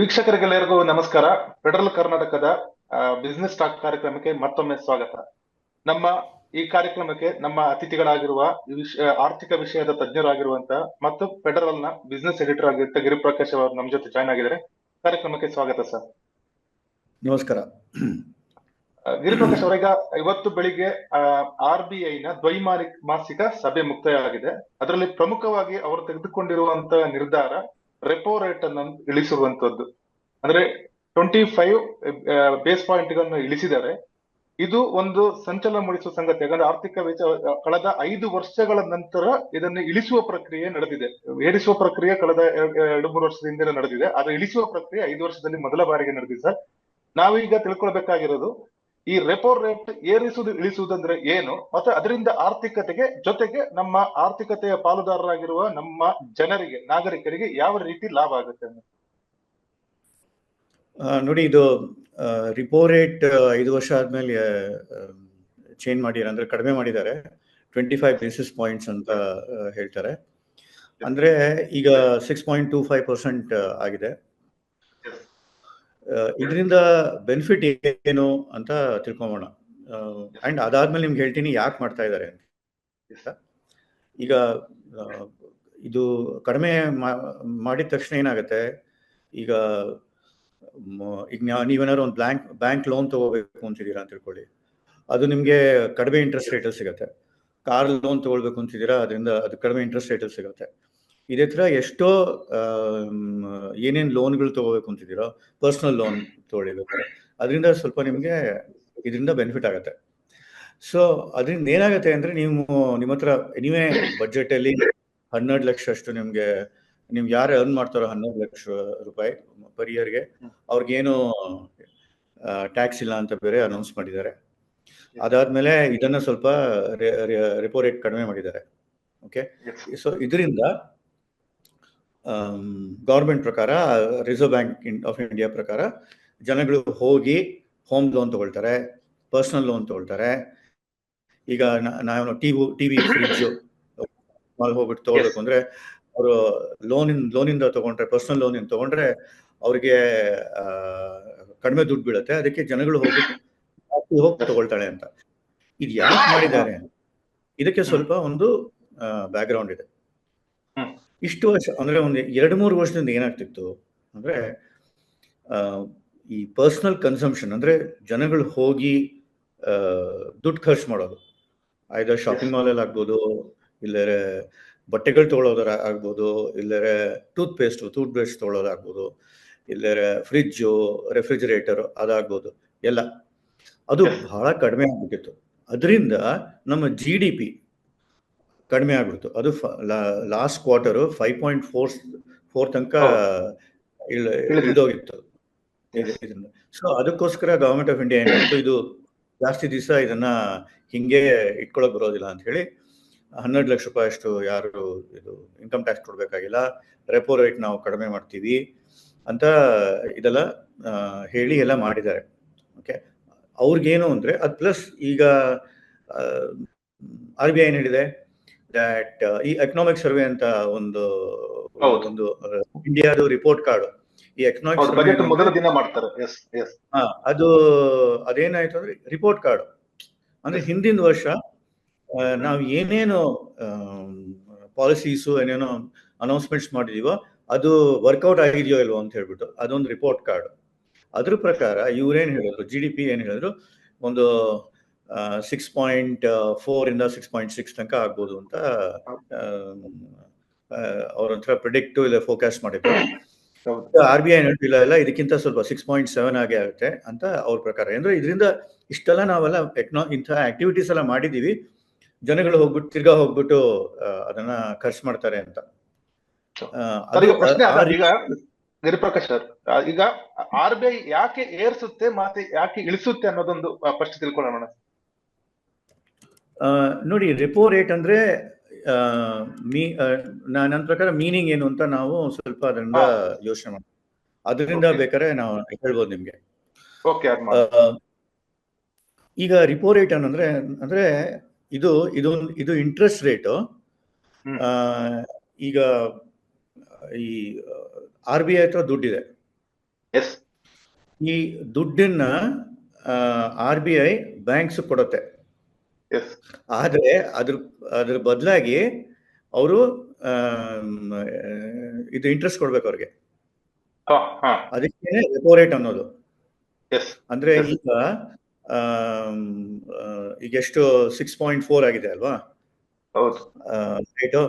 ವೀಕ್ಷಕರಿಗೆಲ್ಲರಿಗೂ ನಮಸ್ಕಾರ. ಫೆಡರಲ್ ಕರ್ನಾಟಕದ business talk ಕಾರ್ಯಕ್ರಮಕ್ಕೆ ಮತ್ತೊಮ್ಮೆ ಸ್ವಾಗತ. ನಮ್ಮ ಈ ಕಾರ್ಯಕ್ರಮಕ್ಕೆ ನಮ್ಮ ಅತಿಥಿಗಳಾಗಿರುವ ಆರ್ಥಿಕ ವಿಷಯದ ತಜ್ಞರಾಗಿರುವಂತಹ ಮತ್ತು ಫೆಡರಲ್ನ ಬಿಸ್ನೆಸ್ ಎಡಿಟರ್ ಆಗಿರುವಂತಹ ಗಿರಿಪ್ರಕಾಶ್ ಅವರು ನಮ್ಮ ಜೊತೆ ಜಾಯ್ನ್ ಆಗಿದ್ದಾರೆ. ಕಾರ್ಯಕ್ರಮಕ್ಕೆ ಸ್ವಾಗತ ಸರ್ ನಮಸ್ಕಾರ. ಗಿರಿಪ್ರಕಾಶ್ ಅವರೀಗ ಇವತ್ತು ಬೆಳಿಗ್ಗೆ ಆರ್ ಬಿ ಐ ನ ದ್ವೈಮಾಸಿಕ ಮಾಸಿಕ ಸಭೆ ಮುಕ್ತಾಯ ಆಗಿದೆ ಅದರಲ್ಲಿ ಪ್ರಮುಖವಾಗಿ ಅವರು ತೆಗೆದುಕೊಂಡಿರುವಂತಹ ನಿರ್ಧಾರ ರೆಪೋ ರೇಟ್ ಅನ್ನು ಇಳಿಸಿರುವಂತದ್ದು ಅಂದ್ರೆ ಟ್ವೆಂಟಿ ಫೈವ್ ಬೇಸ್ ಪಾಯಿಂಟ್ಗಳನ್ನು ಇಳಿಸಿದ್ದಾರೆ ಇದು ಒಂದು ಸಂಚಲನ ಮೂಡಿಸುವ ಸಂಗತಿ. ಯಾಕಂದ್ರೆ ಆರ್ಥಿಕ ವೆಚ್ಚ ಕಳೆದ ಐದು ವರ್ಷಗಳ ನಂತರ ಇದನ್ನು ಇಳಿಸುವ ಪ್ರಕ್ರಿಯೆ ನಡೆದಿದೆ. ಏರಿಸುವ ಪ್ರಕ್ರಿಯೆ ಕಳೆದ ಎರ- ಎರಡು, ಮೂರು ವರ್ಷದ ಹಿಂದೆ ನಡೆದಿದೆ. ಆದ್ರೆ ಇಳಿಸುವ ಪ್ರಕ್ರಿಯೆ ಐದು ವರ್ಷದಲ್ಲಿ ಮೊದಲ ಬಾರಿಗೆ ನಡೆದಿದೆ, ಸರ್. ನಾವೀಗ ತಿಳ್ಕೊಳ್ಬೇಕಾಗಿರೋದು ಈ ರೆಪೋ ರೇಟ್ ಏರಿಸುವುದು, ಇಳಿಸುವುದಂದ್ರೆ ಏನು? ಮತ್ತೆ ಅದರಿಂದ ಆರ್ಥಿಕತೆಗೆ ಜೊತೆಗೆ ನಮ್ಮ ಆರ್ಥಿಕತೆಯ ಪಾಲುದಾರರಾಗಿರುವ ನಮ್ಮ ಜನರಿಗೆ, ನಾಗರಿಕರಿಗೆ ಯಾವ ರೀತಿ ಲಾಭ ಆಗುತ್ತೆ. ನೋಡಿ, ಇದು ರಿಪೋ ರೇಟ್ ಐದು ವರ್ಷ ಆದ್ಮೇಲೆ ಚೇಂಜ್ ಮಾಡಿದ್ದಾರೆ. ಅಂದ್ರೆ ಕಡಿಮೆ ಮಾಡಿದ್ದಾರೆ. ಟ್ವೆಂಟಿ ಫೈವ್ ಬೇಸಿಸ್ ಪಾಯಿಂಟ್ಸ್ ಅಂತ ಹೇಳ್ತಾರೆ. ಅಂದ್ರೆ ಈಗ six point two five percent ಆಗಿದೆ. ಇದರಿಂದ ಬೆನಿಫಿಟ್ ಏನು ಅಂತ ತಿಳ್ಕೊಂಬೋಣ. ಅಂಡ್ ಅದಾದ್ಮೇಲೆ ನಿಮ್ಗೆ ಹೇಳ್ತೀನಿ ಯಾಕೆ ಮಾಡ್ತಾ ಇದ್ದಾರೆ ಈಗ ಇದು ಕಡಿಮೆ ಮಾಡಿದ ತಕ್ಷಣ ಏನಾಗುತ್ತೆ? ಈಗ ಈಗ ನೀವೇನಾದ್ರು ಒಂದು ಬ್ಯಾಂಕ್ ಬ್ಯಾಂಕ್ ಲೋನ್ ತಗೋಬೇಕು ಅಂತಿದ್ದೀರಾ ಅಂತ ತಿಳ್ಕೊಳ್ಳಿ. ಅದು ನಿಮಗೆ ಕಡಿಮೆ ಇಂಟ್ರೆಸ್ಟ್ ರೇಟಲ್ಲಿ ಸಿಗುತ್ತೆ. ಕಾರ್ ಲೋನ್ ತಗೊಳ್ಬೇಕು ಅಂತಿದ್ದೀರಾ, ಅದರಿಂದ ಅದು ಕಡಿಮೆ ಇಂಟ್ರೆಸ್ಟ್ ರೇಟಲ್ಲಿ ಸಿಗುತ್ತೆ. ಇದೇ ಥರ ಎಷ್ಟೋ ಏನೇನು ಲೋನ್ಗಳು ತಗೋಬೇಕು ಅಂತಿದ್ದೀರೋ ಪರ್ಸ್ನಲ್ ಲೋನ್ ತಗೊಳ್ಬೇಕಾದ್ರೆ ಅದರಿಂದ ಸ್ವಲ್ಪ ನಿಮಗೆ ಇದರಿಂದ ಬೆನಿಫಿಟ್ ಆಗುತ್ತೆ. ಸೊ ಅದರಿಂದ ಏನಾಗುತ್ತೆ ಅಂದರೆ ನೀವು ನಿಮ್ಮ ಹತ್ರ ಎನಿವೇ ಬಜೆಟಲ್ಲಿ ಹನ್ನೆರಡು ಲಕ್ಷ ಅಷ್ಟು ನಿಮಗೆ ನಿಮ್ಗೆ ಯಾರು ಅರ್ನ್ ಮಾಡ್ತಾರೋ ಹನ್ನೆರಡು ಲಕ್ಷ ರೂಪಾಯಿ ಪರ್ ಇಯರ್ಗೆ ಅವ್ರಿಗೇನು ಟ್ಯಾಕ್ಸ್ ಇಲ್ಲ ಅಂತ ಬೇರೆ ಅನೌನ್ಸ್ ಮಾಡಿದ್ದಾರೆ. ಅದಾದ್ಮೇಲೆ ಇದನ್ನ ಸ್ವಲ್ಪ ರೆಪೋ ರೇಟ್ ಕಡಿಮೆ ಮಾಡಿದ್ದಾರೆ. ಓಕೆ ಸೊ ಇದರಿಂದ ಗೌರ್ಮೆಂಟ್ ಪ್ರಕಾರ ರಿಸರ್ವ್ ಬ್ಯಾಂಕ್ ಆಫ್ ಇಂಡಿಯಾ ಪ್ರಕಾರ ಜನಗಳು ಹೋಗಿ ಹೋಮ್ ಲೋನ್ ತಗೊಳ್ತಾರೆ ಪರ್ಸನಲ್ ಲೋನ್ ತಗೊಳ್ತಾರೆ. ಈಗ ನಾನು ನಾವು ಟಿವಿ ಟಿವಿ ಫ್ರಿಡ್ಜ್ ಹೋಗ್ಬಿಟ್ಟು ತಗೊಳ್ಬೇಕು ಅಂದ್ರೆ ಅವರು ಲೋನ್ ಲೋನಿಂದ ತಗೊಂಡ್ರೆ ಪರ್ಸನಲ್ ಲೋನಿಂದ ತಗೊಂಡ್ರೆ ಅವ್ರಿಗೆ ಕಡಿಮೆ ದುಡ್ಡು ಬೀಳುತ್ತೆ. ಅದಕ್ಕೆ ಜನಗಳು ಹೋಗಿ ಹೋಗಿ ತಗೊಳ್ತಾಳೆ ಅಂತ. ಇದು ಯಾಕೆ ಮಾಡಿದ್ದಾರೆ? ಇದಕ್ಕೆ ಸ್ವಲ್ಪ ಒಂದು ಬ್ಯಾಕ್ ಗ್ರೌಂಡ್ ಇದೆ. ಇಷ್ಟು ವರ್ಷ ಅಂದ್ರೆ ಒಂದು ಎರಡು ಮೂರು ವರ್ಷದಿಂದ ಏನಾಗ್ತಿತ್ತು ಅಂದ್ರೆ ಈ ಪರ್ಸನಲ್ ಕನ್ಸಂಪ್ಷನ್ ಅಂದ್ರೆ ಜನಗಳು ಹೋಗಿ ದುಡ್ಡು ಖರ್ಚು ಮಾಡೋದು. ಐದರ್ ಶಾಪಿಂಗ್ ಮಾಲಲ್ಲಿ ಆಗ್ಬೋದು ಇಲ್ಲರೆ ಬಟ್ಟೆಗಳು ತೊಗೊಳೋದರ ಆಗ್ಬೋದು ಇಲ್ಲರೆ ಟೂತ್ ಪೇಸ್ಟ್ ಟೂತ್ ಬ್ರಷ್ ತೊಗೊಳೋದಾಗ್ಬೋದು ಇಲ್ಲರೆ ಫ್ರಿಜ್ಜು ರೆಫ್ರಿಜರೇಟರ್ ಅದಾಗ್ಬೋದು ಎಲ್ಲ. ಅದು ಬಹಳ ಕಡಿಮೆ ಆಗ್ಬಿಟ್ಟಿತ್ತು. ಅದರಿಂದ ನಮ್ಮ ಜಿ ಡಿ ಪಿ ಕಡಿಮೆ ಆಗ್ಬಿಡ್ತು. ಅದು last quarter five point four four ತನಕ. ಇಳಿದೋಗಿತ್ತು. ಸೊ ಅದಕ್ಕೋಸ್ಕರ ಗವರ್ಮೆಂಟ್ ಆಫ್ ಇಂಡಿಯಾ ಏನಾಯ್ತು ಇದು ಜಾಸ್ತಿ ದಿವಸ ಇದನ್ನ ಹಿಂಗೆ ಇಟ್ಕೊಳಕ್ ಬರೋದಿಲ್ಲ ಅಂತ ಹೇಳಿ ಹನ್ನೆರಡು ಲಕ್ಷ ರೂಪಾಯಿ ಅಷ್ಟು ಯಾರು ಇದು ಇನ್ಕಮ್ ಟ್ಯಾಕ್ಸ್ ಕೊಡ್ಬೇಕಾಗಿಲ್ಲ ರೆಪೋ ರೇಟ್ ನಾವು ಕಡಿಮೆ ಮಾಡ್ತೀವಿ ಅಂತ ಇದೆಲ್ಲ ಹೇಳಿ ಎಲ್ಲ ಮಾಡಿದ್ದಾರೆ. ಓಕೆ ಅವ್ರಿಗೇನು ಅಂದ್ರೆ ಅದು ಪ್ಲಸ್ ಈಗ ಆರ್ ಬಿ ಐ ಏನ್ ಹೇಳಿದೆ? ದಟ್ ಈ ಎಕನಾಮಿಕ್ ಸರ್ವೆ ಅಂತ ಒಂದು. ಒಂದು ಇಂಡಿಯಾದು ರಿಪೋರ್ಟ್ ಕಾರ್ಡ್ ಈ ಎಕನಾಮಿಕ್ ಮೊದಲ ದಿನ ಮಾಡ್ತಾರೆ. ಅದು ಅದೇನಾಯ್ತು ಅಂದ್ರೆ ರಿಪೋರ್ಟ್ ಕಾರ್ಡ್ ಅಂದ್ರೆ ಹಿಂದಿನ ವರ್ಷ ನಾವು ಏನೇನು ಪಾಲಿಸೀಸು ಏನೇನೋ ಅನೌನ್ಸ್ಮೆಂಟ್ಸ್ ಮಾಡಿದೀವೋ ಅದು ವರ್ಕೌಟ್ ಆಗಿದೆಯೋ ಇಲ್ವೋ ಅಂತ ಹೇಳ್ಬಿಟ್ಟು ಅದೊಂದು ರಿಪೋರ್ಟ್ ಕಾರ್ಡ್ ಅದ್ರ ಪ್ರಕಾರ ಇವ್ರೇನ್ ಹೇಳಿದ್ರು ಜಿ ಡಿ ಪಿ ಏನ್ ಹೇಳಿದ್ರು ಒಂದು ಸಿಕ್ಸ್ ಪಾಯಿಂಟ್ ಫೋರ್ ಇಂದ ಸಿಕ್ಸ್ ಪಾಯಿಂಟ್ ಸಿಕ್ಸ್ ತನಕ ಆಗ್ಬೋದು ಅಂತ ಅವ್ರ ಹತ್ರ ಪ್ರಿಡಿಕ್ಟ್ ಇಲ್ಲ ಫೋಕಾಸ್ಟ್ ಮಾಡಿದ್ರು. ಆರ್ ಬಿ ಐ ಇಲ್ಲ ಇಲ್ಲ ಇದಕ್ಕಿಂತ ಸ್ವಲ್ಪ ಸಿಕ್ಸ್ ಪಾಯಿಂಟ್ ಸೆವೆನ್ ಆಗಿ ಆಗುತ್ತೆ ಅಂತ ಅವ್ರ ಪ್ರಕಾರ. ಅಂದ್ರೆ ಇದರಿಂದ ಇಷ್ಟೆಲ್ಲ ನಾವೆಲ್ಲ ಎಕ್ನಾ ಇಂಥ ಆಕ್ಟಿವಿಟೀಸ್ ಎಲ್ಲ ಮಾಡಿದೀವಿ. ಜನಗಳು ಹೋಗ್ಬಿಟ್ಟು ತಿರ್ಗಾ ಹೋಗ್ಬಿಟ್ಟು ಅದನ್ನ ಖರ್ಚು ಮಾಡ್ತಾರೆ ಅಂತ. ಈಗ ಗಿರಿಪ್ರಕಾಶ್ ಸರ್ ಈಗ ಆರ್ ಬಿ ಐ ಯಾಕೆ ಏರ್ಸುತ್ತೆ ಮತ್ತೆ ಯಾಕೆ ಇಳಿಸುತ್ತೆ ಅನ್ನೋದೊಂದು ಫಸ್ಟ್ ತಿಳ್ಕೊಳ್ಳೋಣ. ನೋಡಿ ರೆಪೋ ರೇಟ್ ಅಂದ್ರೆ ಮೀ ನನ್ನ ಪ್ರಕಾರ ಮೀನಿಂಗ್ ಏನು ಅಂತ ನಾವು ಸ್ವಲ್ಪ ಅದರಿಂದ ಯೋಚನೆ ಮಾಡ್ತೀವಿ. ಅದರಿಂದ. ಬೇಕಾದ್ರೆ ನಾವು ಹೇಳ್ಬೋದು ನಿಮ್ಗೆ. ಈಗ ರಿಪೋ ರೇಟ್ ಅಂದ್ರೆ ಅಂದ್ರೆ ಇದು ಇದು ಇದು ಇಂಟ್ರೆಸ್ಟ್ ರೇಟ್. ಈಗ ಈ ಆರ್ ಬಿ ಐ ಹತ್ರ ದುಡ್ಡಿದೆ. ಈ ದುಡ್ಡನ್ನ ಆರ್ ಬಿ ಐ ಬ್ಯಾಂಕ್ಸ್ ಕೊಡುತ್ತೆ. ಆದ್ರೆ ಅದ್ರ ಅದ್ರ ಬದಲಾಗಿ ಅವರು ಇದು ಇಂಟ್ರೆಸ್ಟ್ ಕೊಡ್ಬೇಕು ಅವ್ರಿಗೆ. ಅದಕ್ಕೆ ರೆಪೋ ರೇಟ್ ಅನ್ನೋದು. ಅಂದ್ರೆ ಈಗ ಈಗ ಎಷ್ಟು ಸಿಕ್ಸ್ ಪಾಯಿಂಟ್ ಫೋರ್ ಆಗಿದೆ ಅಲ್ವಾ?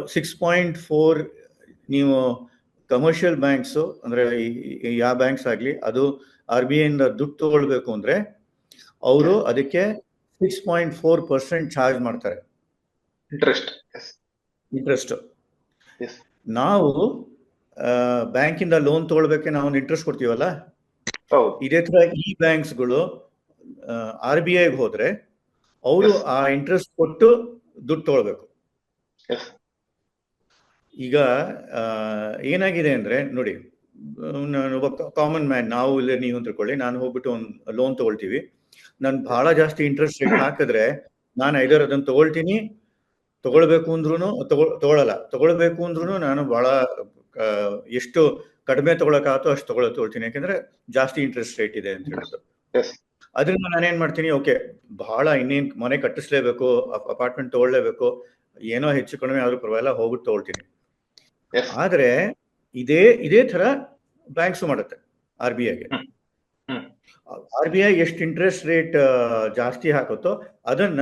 ಸಿಕ್ಸ್ ಪಾಯಿಂಟ್ ಫೋರ್ ನೀವು ಕಮರ್ಷಿಯಲ್ ಬ್ಯಾಂಕ್ಸು ಅಂದ್ರೆ ಯಾವ ಬ್ಯಾಂಕ್ಸ್ ಆಗಲಿ ಅದು ಆರ್ ಬಿ ಐಯಿಂದ ದುಡ್ಡು ತಗೊಳ್ಬೇಕು ಅಂದ್ರೆ ಅವರು ಅದಕ್ಕೆ six point four percent charge ಮಾಡ್ತಾರೆ. ಇಂಟ್ರೆಸ್ಟ್ ಇಂಟ್ರೆಸ್ಟ್ ನಾವು ಬ್ಯಾಂಕಿಂದ ಲೋನ್ ತಗೊಳ್ಬೇಕೆ ನಾವು ಇಂಟ್ರೆಸ್ಟ್ ಕೊಡ್ತೀವಲ್ಲ? ಇದೇ ತರ ಈ ಬ್ಯಾಂಕ್ಸ್ಗಳು ಆರ್ ಬಿ ಐಗೆ ಹೋದ್ರೆ ಅವರು ಆ ಇಂಟ್ರೆಸ್ಟ್ ಕೊಟ್ಟು ದುಡ್ಡು ತಗೊಳ್ಬೇಕು. ಈಗ ಏನಾಗಿದೆ ಅಂದ್ರೆ ನೋಡಿ ಒಬ್ಬ ಕಾಮನ್ ಮ್ಯಾನ್ ನಾವು ಇಲ್ಲ ನೀವು ತಿಳ್ಕೊಳ್ಳಿ ನಾನು ಹೋಗ್ಬಿಟ್ಟು ಒಂದು ಲೋನ್ ತಗೊಳ್ತೀವಿ. ನಾನು ಬಹಳ ಜಾಸ್ತಿ ಇಂಟ್ರೆಸ್ಟ್ ರೇಟ್ ಹಾಕಿದ್ರೆ ನಾನು ಐದರ್ ಅದನ್ನ ತಗೊಳ್ತೀನಿ ತಗೊಳ್ಬೇಕು ಅಂದ್ರೂ ತಗೊಳ್ ತಗೊಳಲ್ಲ ತಗೊಳ್ಬೇಕು ಅಂದ್ರೂ ನಾನು ಬಹಳ ಎಷ್ಟು ಕಡಿಮೆ ತಗೊಳಕಾಗತ್ತೋ ಅಷ್ಟು ತಗೊಳ ತಗೊಳ್ತೀನಿ. ಯಾಕಂದ್ರೆ ಜಾಸ್ತಿ ಇಂಟ್ರೆಸ್ಟ್ ರೇಟ್ ಇದೆ ಅಂತ ಹೇಳಿದ್ರು ಎಸ್ ಅದರಿಂದ ನಾನೇನ್ ಮಾಡ್ತೀನಿ ಓಕೆ ಬಹಳ ಇನ್ನೇನ್ ಮನೆ ಕಟ್ಟಿಸ್ಲೇಬೇಕು ಅಪಾರ್ಟ್ಮೆಂಟ್ ತಗೊಳ್ಳೇಬೇಕು ಏನೋ ಹೆಚ್ಚು ಕಡಿಮೆ ಆದ್ರೂ ಪರವಾಗಿಲ್ಲ ಹೋಗ್ಬಿಟ್ಟು ತಗೊಳ್ತೀನಿ. ಆದ್ರೆ ಇದೇ ಇದೇ ತರ ಬ್ಯಾಂಕ್ಸ್ ಮಾಡುತ್ತೆ ಆರ್ ಬಿ ಐಗೆ. ಆರ್ ಬಿ ಐ ಎಷ್ಟು ಇಂಟ್ರೆಸ್ಟ್ ರೇಟ್ ಜಾಸ್ತಿ ಹಾಕುತ್ತೋ ಅದನ್ನ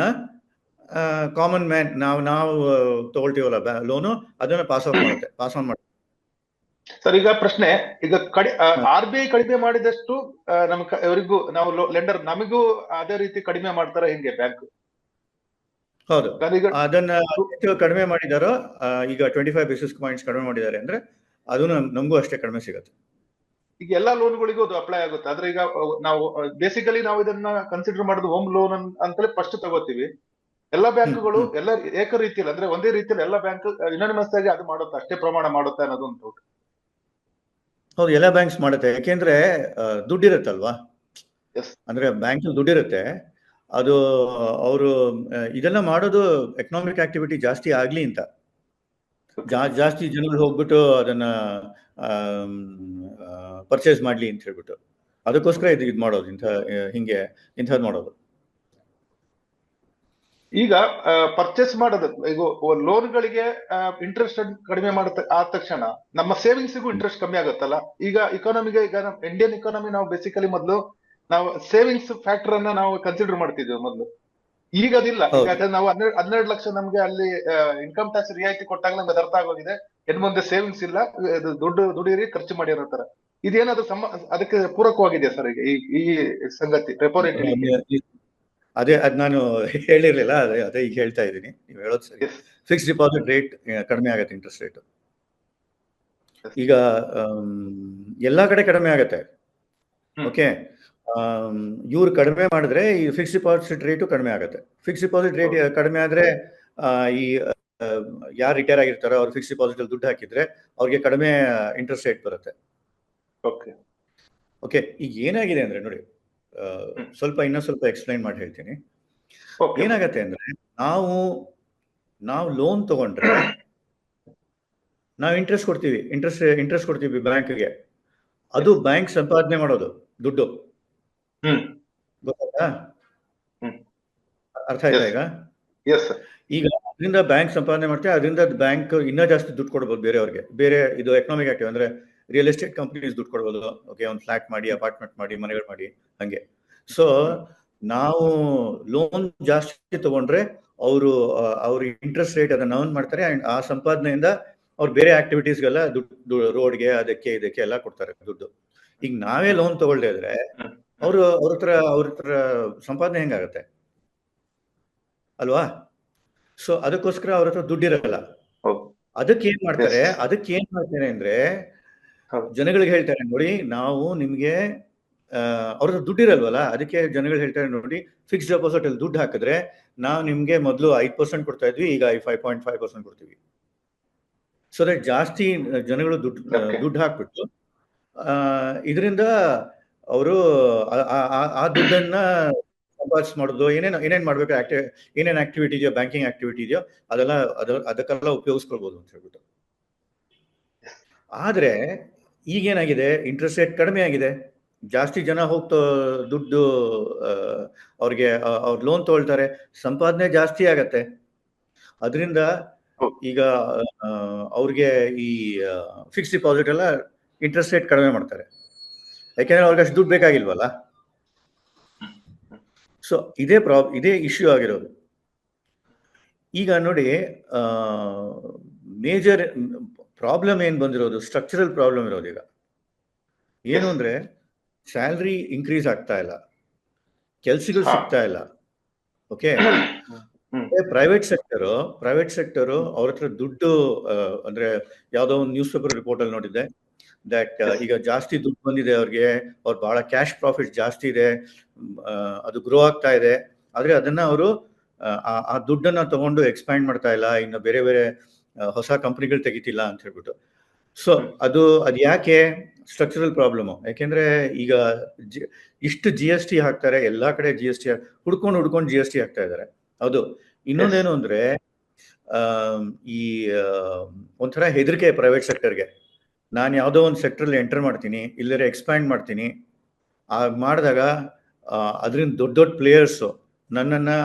ಕಾಮನ್ ಮ್ಯಾನ್ ನಾವು ನಾವು ತಗೊಳ್ತೀವಲ್ಲ ಲೋನು ಅದನ್ನ ಪಾಸ್ ಆನ್ ಮಾಡುತ್ತೆ ಪಾಸ್ ಆನ್ ಮಾಡುತ್ತೆ. ಸರ್ ಈಗ ಪ್ರಶ್ನೆ ಈಗ ಕಡಿ ಆರ್ ಬಿ ಐ ಕಡಿಮೆ ಮಾಡಿದಷ್ಟು ನಮ್ ಇವರಿಗೂ ನಾವು ಲೆಂಡರ್ ನಮಗೂ ಅದೇ ರೀತಿ ಕಡಿಮೆ ಮಾಡ್ತಾರೆ ಹೆಂಗೆ ಬ್ಯಾಂಕ್? ಹೌದು. ಅದನ್ನ ಕಡಿಮೆ ಮಾಡಿದಾರೋ ಈಗ ಟ್ವೆಂಟಿ ಫೈವ್ ಬೇಸಿಸ್ ಪಾಯಿಂಟ್ಸ್ ಕಡಿಮೆ ಮಾಡಿದ್ದಾರೆ ಅಂದ್ರೆ ಅದು ನಮಗೂ ಅಷ್ಟೇ ಕಡಿಮೆ ಸಿಗುತ್ತೆ. ಈಗ ಎಲ್ಲಾ ಲೋನ್ಗಳಿಗೂ ಅದು ಅಪ್ಲೈ ಆಗುತ್ತೆ ಆದ್ರೆ ಈಗ ನಾವು ಬೇಸಿಕಲಿ ನಾವು ಇದನ್ನ ಕನ್ಸಿಡರ್ ಮಾಡೋದು ಹೋಮ್ ಲೋನ್ ಅಂತಲೇ ಫಸ್ಟ್ ತಗೋತೀವಿ ಎಲ್ಲಾ ಬ್ಯಾಂಕ್ಗಳು. ಎಲ್ಲ ಏಕ ರೀತಿಯಲ್ಲಿ ಅಂದ್ರೆ ಒಂದೇ ರೀತಿಯಲ್ಲಿ ಎಲ್ಲ ಬ್ಯಾಂಕ್ ಯುನಾನಿಮಸ್ ಆಗಿ ಅದು ಮಾಡುತ್ತೆ ಅಷ್ಟೇ ಪ್ರಮಾಣ ಮಾಡುತ್ತೆ ಅನ್ನೋದು ಒಂದು doubt. ಹೌದು ಎಲ್ಲ ಬ್ಯಾಂಕ್ಸ್ ಮಾಡುತ್ತೆ ಯಾಕೆಂದ್ರೆ ದುಡ್ಡಿರುತ್ತಲ್ವಾ. ಅಂದ್ರೆ ಬ್ಯಾಂಕ್ ದುಡ್ಡಿರುತ್ತೆ ಅದು ಅವರು ಇದೆಲ್ಲ ಮಾಡೋದು ಎಕನಾಮಿಕ್ ಆಕ್ಟಿವಿಟಿ ಜಾಸ್ತಿ ಆಗ್ಲಿ ಅಂತ ಜಾ- ಜಾಸ್ತಿ ಜನಗಳು ಹೋಗ್ಬಿಟ್ಟು ಅದನ್ನ ಪರ್ಚೇಸ್ ಮಾಡ್ಲಿ ಅಂತ ಹೇಳ್ಬಿಟ್ಟು. ಅದಕ್ಕೋಸ್ಕರ ಇದು ಇದು ಮಾಡೋದು, ಇಂಥ ಹಿಂಗೆ ಇಂಥದ್ದು ಮಾಡೋದು. ಈಗ ಪರ್ಚೇಸ್ ಮಾಡೋದು, ಈಗ ಲೋನ್ಗಳಿಗೆ ಇಂಟ್ರೆಸ್ಟ್ ಕಡಿಮೆ ಮಾಡುತ್ತೆ, ಆದ ತಕ್ಷಣ ನಮ್ಮ ಸೇವಿಂಗ್ಸ್ಗೂ ಇಂಟ್ರೆಸ್ಟ್ ಕಮ್ಮಿ ಆಗುತ್ತಲ್ಲ? ಈಗ ಇಕಾನಮಿಗೆ ಈಗ ಇಂಡಿಯನ್ ಇಕಾನಮಿ ನಾವು ಬೇಸಿಕಲಿ ಮೊದಲು ನಾವು ಸೇವಿಂಗ್ಸ್ ಫ್ಯಾಕ್ಟರ್ ಅನ್ನ ನಾವು ಕನ್ಸಿಡರ್ ಮಾಡ್ತಿದ್ವಿ ಮೊದಲು. ಈಗ ಅದಿಲ್ಲ. ಈಗ ಯಾಕಂದ್ರೆ ನಾವು ಹನ್ನೆರಡು ಹನ್ನೆರಡು ಲಕ್ಷ ನಮ್ಗೆ ಅಲ್ಲಿ ಇನ್ಕಮ್ ಟ್ಯಾಕ್ಸ್ ರಿಯಾಯಿತಿ ಕೊಟ್ಟಾಗ ನಮ್ಗೆ ಅದರ್ಥ ಅರ್ಥ ಆಗೋಗಿದೆ. ಇನ್ ಮುಂದೆ ಸೇವಿಂಗ್ಸ್ ಇಲ್ಲ ದುಡ್ಡು ದುಡಿಯಿರಿ ಖರ್ಚು ಮಾಡಿರೋ ತರ ಇದೇನಾದ್ರೂ ಸಮ ಅದಕ್ಕೆ ಪೂರಕವಾಗಿದೆ ಸರ್ ಈಗ ಈ ಈ ಸಂಗತಿ ರೆಪೋ ರೇಟ್ ಅದೇ ಅದ್ ನಾನು ಹೇಳಿರ್ಲಿಲ್ಲ ಅದೇ ಅದೇ ಈಗ ಹೇಳ್ತಾ ಇದ್ದೀನಿ. ನೀವು ಹೇಳೋದು ಸರಿ. ಫಿಕ್ಸ್ ಡಿಪಾಸಿಟ್ ರೇಟ್ ಕಡಿಮೆ ಆಗುತ್ತೆ ಇಂಟ್ರೆಸ್ಟ್ ರೇಟ್ ಈಗ ಎಲ್ಲಾ ಕಡೆ ಕಡಿಮೆ ಆಗತ್ತೆ. ಓಕೆ ಇವ್ರು ಕಡಿಮೆ ಮಾಡಿದ್ರೆ ಈ ಫಿಕ್ಸ್ ಡಿಪಾಸಿಟ್ ರೇಟು ಕಡಿಮೆ ಆಗುತ್ತೆ. ಫಿಕ್ಸ್ ಡಿಪಾಸಿಟ್ ರೇಟ್ ಕಡಿಮೆ ಆದ್ರೆ ಆ, ಈ ಯಾರು ರಿಟೈರ್ ಆಗಿರ್ತಾರೋ ಅವ್ರು ಫಿಕ್ಸ್ ಡಿಪಾಸಿಟ್ ಅಲ್ಲಿ ದುಡ್ಡು ಹಾಕಿದ್ರೆ ಅವ್ರಿಗೆ ಕಡಿಮೆ ಇಂಟ್ರೆಸ್ಟ್ ರೇಟ್ ಬರುತ್ತೆ. ಓಕೆ. ಓಕೆ ಈಗ ಏನಾಗಿದೆ ಅಂದ್ರೆ ನೋಡಿ ಸ್ವಲ್ಪ ಇನ್ನೂ ಸ್ವಲ್ಪ ಎಕ್ಸ್ಪ್ಲೈನ್ ಮಾಡಿ ಹೇಳ್ತೀನಿ. ಏನಾಗತ್ತೆ ಅಂದ್ರೆ ನಾವು ನಾವು ಲೋನ್ ತಗೊಂಡ್ರೆ ನಾವು ಇಂಟ್ರೆಸ್ಟ್ ಕೊಡ್ತೀವಿ. ಇಂಟ್ರೆಸ್ಟ್ ಇಂಟ್ರೆಸ್ಟ್ ಕೊಡ್ತೀವಿ ಬ್ಯಾಂಕ್ಗೆ. ಅದು ಬ್ಯಾಂಕ್ ಸಂಪಾದನೆ ಮಾಡೋದು ದುಡ್ಡು. ಗೊತ್ತಾಯ್ತಾ. ಅರ್ಥ ಆಯ್ತಾ. ಈಗ? ಈಗ ಅದರಿಂದ ಬ್ಯಾಂಕ್ ಸಂಪಾದನೆ ಮಾಡ್ತೀವಿ ಅದರಿಂದ ಬ್ಯಾಂಕ್ ಇನ್ನೂ ಜಾಸ್ತಿ ದುಡ್ಡು ಕೊಡ್ಬೋದು ಬೇರೆಯವ್ರಿಗೆ ಬೇರೆ ಇದು ಎಕನಾಮಿಕ್ ಆಕ್ಟಿವ್ ಅಂದ್ರೆ ರಿಯಲ್ ಎಸ್ಟೇಟ್ ಕಂಪ್ನೀಸ್ ದುಡ್ಡು ಕೊಡ್ಬೋದು. ಓಕೆ ಒಂದು ಫ್ಲಾಟ್ ಮಾಡಿ ಅಪಾರ್ಟ್ಮೆಂಟ್ ಮಾಡಿ ಮನೆಗಳು ಮಾಡಿ ಹಂಗೆ. ಸೊ ನಾವು ಲೋನ್ ಜಾಸ್ತಿ ತಗೊಂಡ್ರೆ ಅವರು ಅವ್ರ ಇಂಟ್ರೆಸ್ಟ್ ರೇಟ್ ಅದನ್ನ ಅರ್ನ್ ಮಾಡ್ತಾರೆ. ಅಂಡ್ ಆ ಸಂಪಾದನೆಯಿಂದ ಅವ್ರು ಬೇರೆ ಆಕ್ಟಿವಿಟೀಸ್ಗೆಲ್ಲ ದುಡ್ಡು ರೋಡ್ಗೆ ಅದಕ್ಕೆ ಇದಕ್ಕೆ ಎಲ್ಲ ಕೊಡ್ತಾರೆ ದುಡ್ಡು. ಈಗ ನಾವೇ ಲೋನ್ ತಗೊಳ್ದೇ ಇದ್ರೆ. ಅವರು ಅವ್ರ ಹತ್ರ ಅವ್ರ ಹತ್ರ ಸಂಪಾದನೆ ಹೆಂಗಾಗತ್ತೆ? ಅಲ್ವಾ? ಸೊ ಅದಕ್ಕೋಸ್ಕರ ಅವ್ರ ಹತ್ರ ದುಡ್ಡಿರಲ್ಲ. ಅದಕ್ಕೆ ಏನ್ ಮಾಡ್ತಾರೆ ಅದಕ್ಕೆ ಏನ್ ಮಾಡ್ತಾರೆ ಅಂದ್ರೆ ಜನಗಳಿಗೆ ಹೇಳ್ತಾರೆ ನೋಡಿ ನಾವು ನಿಮ್ಗೆ ಅವ್ರ ಹತ್ರ ದುಡ್ಡಿರಲ್ವಲ್ಲ ಅದಕ್ಕೆ ಜನಗಳು ಹೇಳ್ತಾರೆ ನೋಡಿ ಫಿಕ್ಸ್ ಡೆಪಾಸಿಟ್ ಅಲ್ಲಿ ದುಡ್ಡು ಹಾಕಿದ್ರೆ ನಾವು ನಿಮ್ಗೆ ಮೊದಲು ಐದ್ ಪರ್ಸೆಂಟ್ ಕೊಡ್ತಾ ಇದ್ವಿ ಈಗ ಫೈವ್ ಪಾಯಿಂಟ್ ಫೈವ್ ಪರ್ಸೆಂಟ್ ಕೊಡ್ತೀವಿ. ಸೊ ದಟ್ ಜಾಸ್ತಿ ಜನಗಳು ದುಡ್ಡು. ದುಡ್ಡು ಹಾಕ್ಬಿಟ್ಟು ಇದರಿಂದ ಅವರು, ಆ ದುಡ್ಡನ್ನ ಸಂಪಾದಿಸ್ ಮಾಡೋದು, ಏನೇನು, ಏನೇನ್ ಮಾಡ್ಬೇಕು ಆಕ್ಟಿ, ಏನೇನ್ ಆಕ್ಟಿವಿಟಿ ಇದೆಯೋ ಬ್ಯಾಂಕಿಂಗ್ ಆಕ್ಟಿವಿಟಿ ಇದೆಯೋ, ಅದೆಲ್ಲ ಅದ ಅದಕ್ಕೆಲ್ಲ ಉಪಯೋಗಿಸ್ಕೊಳ್ಬೋದು ಅಂತ ಹೇಳ್ಬಿಟ್ಟು. ಆದ್ರೆ ಈಗೇನಾಗಿದೆ ಇಂಟ್ರೆಸ್ಟ್ ರೇಟ್ ಕಡಿಮೆ ಆಗಿದೆ. ಜಾಸ್ತಿ ಜನ ಹೋಗ್ತಾ, ದುಡ್ಡು ಅವ್ರಿಗೆ ಅವ್ರ ಲೋನ್ ತಗೊಳ್ತಾರೆ, ಸಂಪಾದನೆ ಜಾಸ್ತಿ ಆಗತ್ತೆ. ಅದರಿಂದ ಈಗ ಅವ್ರಿಗೆ ಈ ಫಿಕ್ಸ್ ಡಿಪಾಸಿಟ್ ಎಲ್ಲ ಇಂಟ್ರೆಸ್ಟ್ ರೇಟ್ ಕಡಿಮೆ ಮಾಡ್ತಾರೆ. ಯಾಕೆಂದ್ರೆ ಅವ್ರಿಗೆ ಅಷ್ಟು ದುಡ್ಡು ಬೇಕಾಗಿಲ್ವಲ್ಲ? ಸೊ ಇದೇ ಪ್ರಾಬ್ ಇದೇ ಇಶ್ಯೂ ಆಗಿರೋದು. ಈಗ ನೋಡಿ ಮೇಜರ್ ಪ್ರಾಬ್ಲಮ್ ಏನು ಬಂದಿರೋದು? ಸ್ಟ್ರಕ್ಚರಲ್ ಪ್ರಾಬ್ಲಮ್ ಇರೋದು ಈಗ. ಏನು. ಅಂದ್ರೆ ಸ್ಯಾಲ್ರಿ ಇನ್ಕ್ರೀಸ್ ಆಗ್ತಾ ಇಲ್ಲ. ಕೆಲ್ಸಗಳು ಸಿಗ್ತಾ ಇಲ್ಲ. Okay. Private sector private sector ಅವ್ರ ಹತ್ರ ದುಡ್ಡು ಅಂದ್ರೆ ಯಾವ್ದೋ ಒಂದು ನ್ಯೂಸ್ ಪೇಪರ್ ರಿಪೋರ್ಟ್ ಅಲ್ಲಿ ನೋಡಿದ್ದೆ. ದಟ್ ಈಗ ಜಾಸ್ತಿ ದುಡ್ಡು ಬಂದಿದೆ ಅವ್ರಿಗೆ ಅವ್ರ ಬಹಳ ಕ್ಯಾಶ್ ಪ್ರಾಫಿಟ್ ಜಾಸ್ತಿ ಇದೆ ಅದು ಗ್ರೋ ಆಗ್ತಾ ಇದೆ. ಆದ್ರೆ ಅದನ್ನ ಅವರು ಆ ದುಡ್ಡನ್ನ ತಗೊಂಡು ಎಕ್ಸ್ಪ್ಯಾಂಡ್ ಮಾಡ್ತಾ ಇಲ್ಲ ಇನ್ನು ಬೇರೆ ಬೇರೆ ಹೊಸ ಕಂಪ್ನಿಗಳು ತೆಗಿತಿಲ್ಲ ಅಂತ ಹೇಳ್ಬಿಟ್ಟು. ಸೊ ಅದು ಅದು ಯಾಕೆ ಸ್ಟ್ರಕ್ಚರಲ್ ಪ್ರಾಬ್ಲಮ್ ಯಾಕೆಂದ್ರೆ ಈಗ ಜಿ- ಇಷ್ಟು ಜಿ ಎಸ್ ಟಿ ಹಾಕ್ತಾರೆ ಎಲ್ಲಾ ಕಡೆ ಜಿ ಎಸ್ ಟಿ ಹುಡ್ಕೊಂಡು ಹುಡ್ಕೊಂಡು ಜಿ ಎಸ್ ಟಿ ಹಾಕ್ತಾ ಇದ್ದಾರೆ ಹೌದು. ಇನ್ನೊಂದೇನು ಅಂದ್ರೆ ಈ ಒಂಥರ ಹೆದರಿಕೆ ಪ್ರೈವೇಟ್ ಸೆಕ್ಟರ್ಗೆ ನಾನು ಯಾವುದೋ ಒಂದು ಸೆಕ್ಟ್ರಲ್ಲಿ ಎಂಟರ್ ಮಾಡ್ತೀನಿ ಇಲ್ಲದ್ರೆ ಎಕ್ಸ್ಪ್ಯಾಂಡ್ ಮಾಡ್ತೀನಿ. ಆಗ ಮಾಡಿದಾಗ ಅದರಿಂದ ದೊಡ್ಡ ದೊಡ್ಡ ಪ್ಲೇಯರ್ಸು ನನ್ನನ್ನು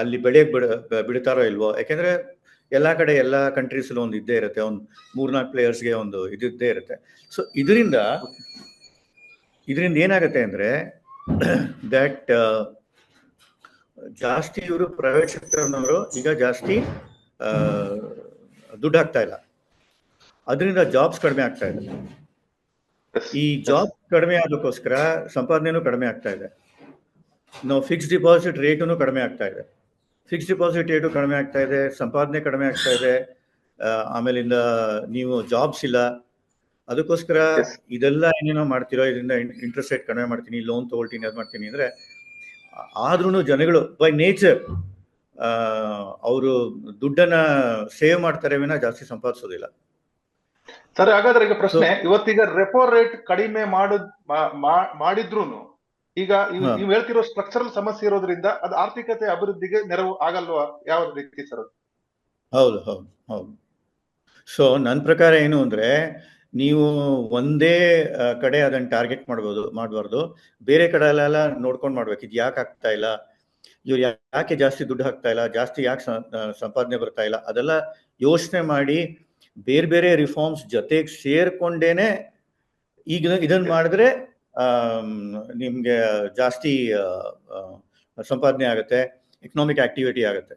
ಅಲ್ಲಿ ಬೆಳೆಯಕ್ಕೆ ಬಿಡ ಬಿಡ್ತಾರೋ ಇಲ್ವೋ? ಯಾಕೆಂದರೆ ಎಲ್ಲ ಕಡೆ, ಎಲ್ಲ ಕಂಟ್ರೀಸಲ್ಲೂ ಒಂದು ಇದ್ದೇ ಇರುತ್ತೆ. ಒಂದು ಮೂರ್ನಾಲ್ಕು ಪ್ಲೇಯರ್ಸ್ಗೆ ಒಂದು ಇದ್ದೇ ಇರುತ್ತೆ. ಸೊ ಇದರಿಂದ ಇದರಿಂದ ಏನಾಗುತ್ತೆ ಅಂದರೆ ದಟ್ ಜಾಸ್ತಿ ಇವರು ಪ್ರೈವೇಟ್ ಸೆಕ್ಟರ್ನವರು ಈಗ ಜಾಸ್ತಿ ದುಡ್ಡು ಹಾಕ್ತಾ ಇಲ್ಲ. ಅದರಿಂದ ಜಾಬ್ಸ್ ಕಡಿಮೆ ಆಗ್ತಾ ಇದೆ. ಈ ಜಾಬ್ ಕಡಿಮೆ ಆಗೋಕ್ಕೋಸ್ಕರ ಸಂಪಾದನೆನೂ ಕಡಿಮೆ ಆಗ್ತಾ ಇದೆ. ನಾವು ಫಿಕ್ಸ್ ಡಿಪಾಸಿಟ್ ರೇಟು ಕಡಿಮೆ ಆಗ್ತಾ ಇದೆ. ಫಿಕ್ಸ್ ಡಿಪಾಸಿಟ್ ರೇಟು ಕಡಿಮೆ ಆಗ್ತಾ ಇದೆ ಸಂಪಾದನೆ ಕಡಿಮೆ ಆಗ್ತಾ ಇದೆ. ಆಮೇಲಿಂದ ನೀವು ಜಾಬ್ಸ್ ಇಲ್ಲ. ಅದಕ್ಕೋಸ್ಕರ ಇದೆಲ್ಲ ಏನೇನೋ ಮಾಡ್ತಿರೋ ಇದರಿಂದ ಇಂಟ್ರೆಸ್ಟ್ ರೇಟ್ ಕಡಿಮೆ ಮಾಡ್ತೀನಿ ಲೋನ್ ತಗೊಳ್ತೀನಿ ಅದು ಮಾಡ್ತೀನಿ ಅಂದ್ರೆ ಆದ್ರೂ ಜನಗಳು ಬೈ ನೇಚರ್ ಅವರು ದುಡ್ಡನ್ನ ಸೇವ್ ಮಾಡ್ತಾರೆ ವಿನ ಜಾಸ್ತಿ ಸಂಪಾದಿಸೋದಿಲ್ಲ. ಸರ್ ಹಾಗಾದ್ರೆ ಈಗ ಪ್ರಶ್ನೆ ಇವತ್ತೀಗ ರೆಪೋ ರೇಟ್ ಕಡಿಮೆ ಮಾಡುದ್ ಮಾ- ಮಾ- ಈಗ ನೀವು ಹೇಳ್ತಿರೋ ಸ್ಟ್ರಕ್ಚರಲ್ ಸಮಸ್ಯೆ ಇರೋದ್ರಿಂದ ಅದು ಆರ್ಥಿಕತೆ ಅಭಿವೃದ್ಧಿಗೆ ನೆರವು ಆಗಲ್ವಾ? ಯಾವ ರೀತಿ ಸರ್ ಹೌದು ಹೌದು ಹೌದು. ಸೊ ನನ್ನ ಪ್ರಕಾರ ಏನು ಅಂದ್ರೆ ನೀವು ಒಂದೇ ಕಡೆ ಅದನ್ನ ಟಾರ್ಗೆಟ್ ಮಾಡ್ಬೋದು ಮಾಡಬಾರ್ದು. ಬೇರೆ ಕಡೆ ಎಲ್ಲ ನೋಡ್ಕೊಂಡು ಮಾಡ್ಬೇಕು. ಇದು ಯಾಕೆ ಆಗ್ತಾ ಇಲ್ಲ? ಇವ್ರು ಯಾಕೆ ಜಾಸ್ತಿ ದುಡ್ಡು ಹಾಕ್ತಾ ಇಲ್ಲ? ಜಾಸ್ತಿ ಯಾಕೆ ಸಂಪಾದನೆ ಬರ್ತಾ ಇಲ್ಲ? ಅದೆಲ್ಲ ಯೋಚನೆ ಮಾಡಿ ಬೇರೆ ಬೇರೆ ರಿಫಾರ್ಮ್ಸ್ ಜೊತೆಗೆ ಸೇರ್ಕೊಂಡೇನೆ ಈಗ ಇದನ್ನ ಮಾಡಿದ್ರೆ ನಿಮಗೆ ನಿಮ್ಗೆ ಜಾಸ್ತಿ ಸಂಪಾದನೆ ಆಗುತ್ತೆ ಎಕನಾಮಿಕ್ ಆಕ್ಟಿವಿಟಿ ಆಗುತ್ತೆ.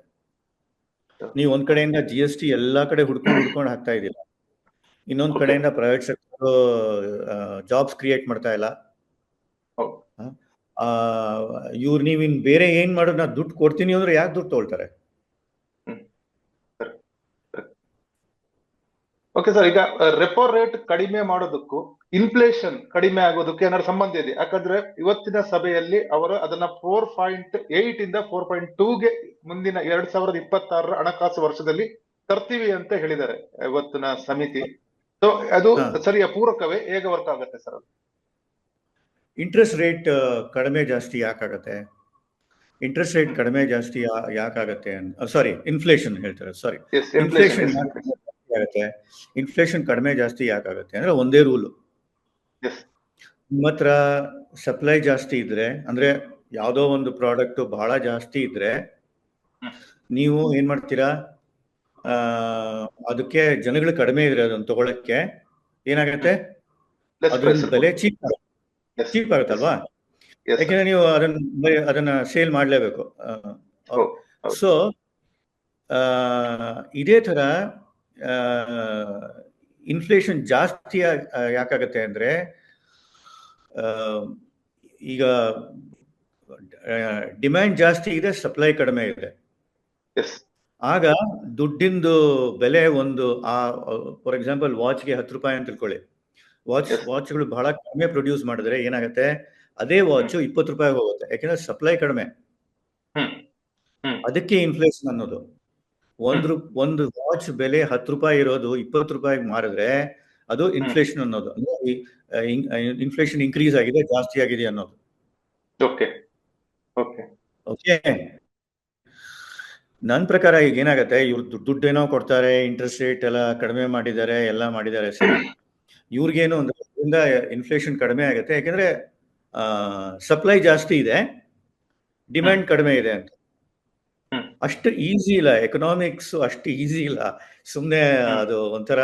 ನೀವು ಒಂದ್ ಕಡೆಯಿಂದ ಜಿ ಎಸ್ ಟಿ ಎಲ್ಲಾ ಕಡೆ ಹುಡ್ಕೊಂಡು ಹುಡ್ಕೊಂಡು ಹಾಕ್ತಾ ಇದಿಲ್ಲ ಇನ್ನೊಂದ್ ಕಡೆಯಿಂದ ಪ್ರೈವೇಟ್ ಸೆಕ್ಟರ್ ಜಾಬ್ಸ್ ಕ್ರಿಯೇಟ್ ಮಾಡ್ತಾ ಇಲ್ಲ. ಇವ್ರು ನೀವಿನ್ ಬೇರೆ ಏನ್ ಮಾಡೋದು ನಾ ದುಡ್ಡು ಕೊಡ್ತೀನಿ ಅಂದ್ರೆ ಯಾಕೆ ದುಡ್ಡು ತಗೊಳ್ತಾರೆ? ಓಕೆ ಸರ್ ಈಗ ರೆಪೋ ರೇಟ್ ಕಡಿಮೆ ಮಾಡೋದಕ್ಕೂ ಇನ್ಫ್ಲೇಷನ್ ಕಡಿಮೆ ಆಗೋದಕ್ಕೆ ಏನಾದ್ರು ಸಂಬಂಧ ಇದೆ ಯಾಕಂದ್ರೆ ಇವತ್ತಿನ ಸಭೆಯಲ್ಲಿ ಅವರು ಅದನ್ನ ಫೋರ್ ಪಾಯಿಂಟ್ ಏಟ್ ಇಂದ ಫೋರ್ ಪಾಯಿಂಟ್ ಟೂಗೆ ಮುಂದಿನ ಎರಡ್ ಸಾವಿರದ ಇಪ್ಪತ್ತಾರರ ಹಣಕಾಸು ವರ್ಷದಲ್ಲಿ ತರ್ತೀವಿ ಅಂತ ಹೇಳಿದ್ದಾರೆ ಇವತ್ತಿನ ಸಮಿತಿ. ಸೊ ಅದು ಸರಿಯ? ಪೂರಕವೇ? ಹೇಗೆ ವರ್ಕ್ ಆಗುತ್ತೆ ಸರ್ ಅದು? ಇಂಟ್ರೆಸ್ಟ್ ರೇಟ್ ಕಡಿಮೆ ಜಾಸ್ತಿ ಯಾಕಾಗತ್ತೆ? ಇಂಟ್ರೆಸ್ಟ್ ರೇಟ್ ಕಡಿಮೆ ಜಾಸ್ತಿ ಯಾಕಾಗತ್ತೆ ಸಾರಿ ಇನ್ಫ್ಲೇಷನ್ ಹೇಳ್ತಾರೆ ಸಾರಿ ಇನ್ಫ್ಲೇಷನ್ ಆಗುತ್ತೆ. ಇನ್ಫ್ಲೇಷನ್ ಕಡಿಮೆ ಜಾಸ್ತಿ ಯಾಕಾಗುತ್ತೆ ಅಂದ್ರೆ ಒಂದೇ ರೂಲು ನಿಮ್ಮ ಹತ್ರ ಸಪ್ಲೈ ಜಾಸ್ತಿ ಇದ್ರೆ ಅಂದ್ರೆ ಯಾವುದೋ ಒಂದು ಪ್ರಾಡಕ್ಟ್ ಬಹಳ ಜಾಸ್ತಿ ಇದ್ರೆ ನೀವು ಏನ್ ಮಾಡ್ತೀರಾ? ಅದಕ್ಕೆ ಜನಗಳು ಕಡಿಮೆ ಇದ್ರೆ ಅದನ್ನ ತಗೊಳಕ್ಕೆ ಏನಾಗತ್ತೆ? ಬೆಲೆ ಚೀಪ್ ಚೀಪ್ ಆಗುತ್ತಲ್ವಾ ಯಾಕೆಂದ್ರೆ ನೀವು ಅದನ್ನ ಅದನ್ನ ಸೇಲ್ ಮಾಡ್ಲೇಬೇಕು. ಹೌದು, ಹೌದು. ಸೊ ಇದೇ ತರ ಇನ್ಫ್ಲೇಷನ್ ಜಾಸ್ತಿ ಯಾಕಾಗತ್ತೆ ಅಂದ್ರೆ ಈಗ ಡಿಮ್ಯಾಂಡ್ ಜಾಸ್ತಿ ಇದೆ ಸಪ್ಲೈ ಕಡಿಮೆ ಇದೆ. ಆಗ ದುಡ್ಡಿಂದು ಬೆಲೆ ಒಂದು ಆ ಫಾರ್ ಎಕ್ಸಾಂಪಲ್ ವಾಚ್ಗೆ ಹತ್ತು ರೂಪಾಯಿ ಅಂತ ತಿಳ್ಕೊಳ್ಳಿ. ವಾಚ್. ವಾಚ್ಗಳು ಬಹಳ ಕಡಿಮೆ ಪ್ರೊಡ್ಯೂಸ್ ಮಾಡಿದ್ರೆ ಏನಾಗುತ್ತೆ ಅದೇ ವಾಚ್ ಇಪ್ಪತ್ತು ರೂಪಾಯಿ ಹೋಗುತ್ತೆ. ಯಾಕೆಂದ್ರೆ ಸಪ್ಲೈ ಕಡಿಮೆ. ಅದಕ್ಕೆ ಇನ್ಫ್ಲೇಷನ್ ಅನ್ನೋದು. ಒಂದು ಒಂದು ವಾಚ್ ಬೆಲೆ ಹತ್ತು ರೂಪಾಯಿ ಇರೋದು ಇಪ್ಪತ್ತು ರೂಪಾಯಿಗೆ ಮಾರಿದ್ರೆ ಅದು ಇನ್ಫ್ಲೇಷನ್ ಅನ್ನೋದು. ಇನ್ಫ್ಲೇಷನ್ ಇನ್ಕ್ರೀಸ್ ಆಗಿದೆ ಜಾಸ್ತಿ ಆಗಿದೆ ಅನ್ನೋದು. ಓಕೆ. ಓಕೆ. ಓಕೆ. ನನ್ನ ಪ್ರಕಾರ ಈಗ ಏನಾಗತ್ತೆ ಇವ್ರು ದುಡ್ಡು ದುಡ್ಡೇನೋ ಕೊಡ್ತಾರೆ ಇಂಟ್ರೆಸ್ಟ್ ರೇಟ್ ಎಲ್ಲ ಕಡಿಮೆ ಮಾಡಿದ್ದಾರೆ ಎಲ್ಲ ಮಾಡಿದ್ದಾರೆ ಸರಿ. ಇವ್ರಿಗೇನು ಅಂದ್ರೆ ಅದರಿಂದ ಇನ್ಫ್ಲೇಷನ್ ಕಡಿಮೆ ಆಗುತ್ತೆ ಯಾಕಂದ್ರೆ ಸಪ್ಲೈ ಜಾಸ್ತಿ ಇದೆ ಡಿಮ್ಯಾಂಡ್ ಕಡಿಮೆ ಇದೆ ಅಂತ. ಅಷ್ಟು ಈಸಿ ಇಲ್ಲ ಎಕನಾಮಿಕ್ಸ್ ಅಷ್ಟು ಈಸಿ ಇಲ್ಲ. ಸುಮ್ಮನೆ ಅದು ಒಂಥರ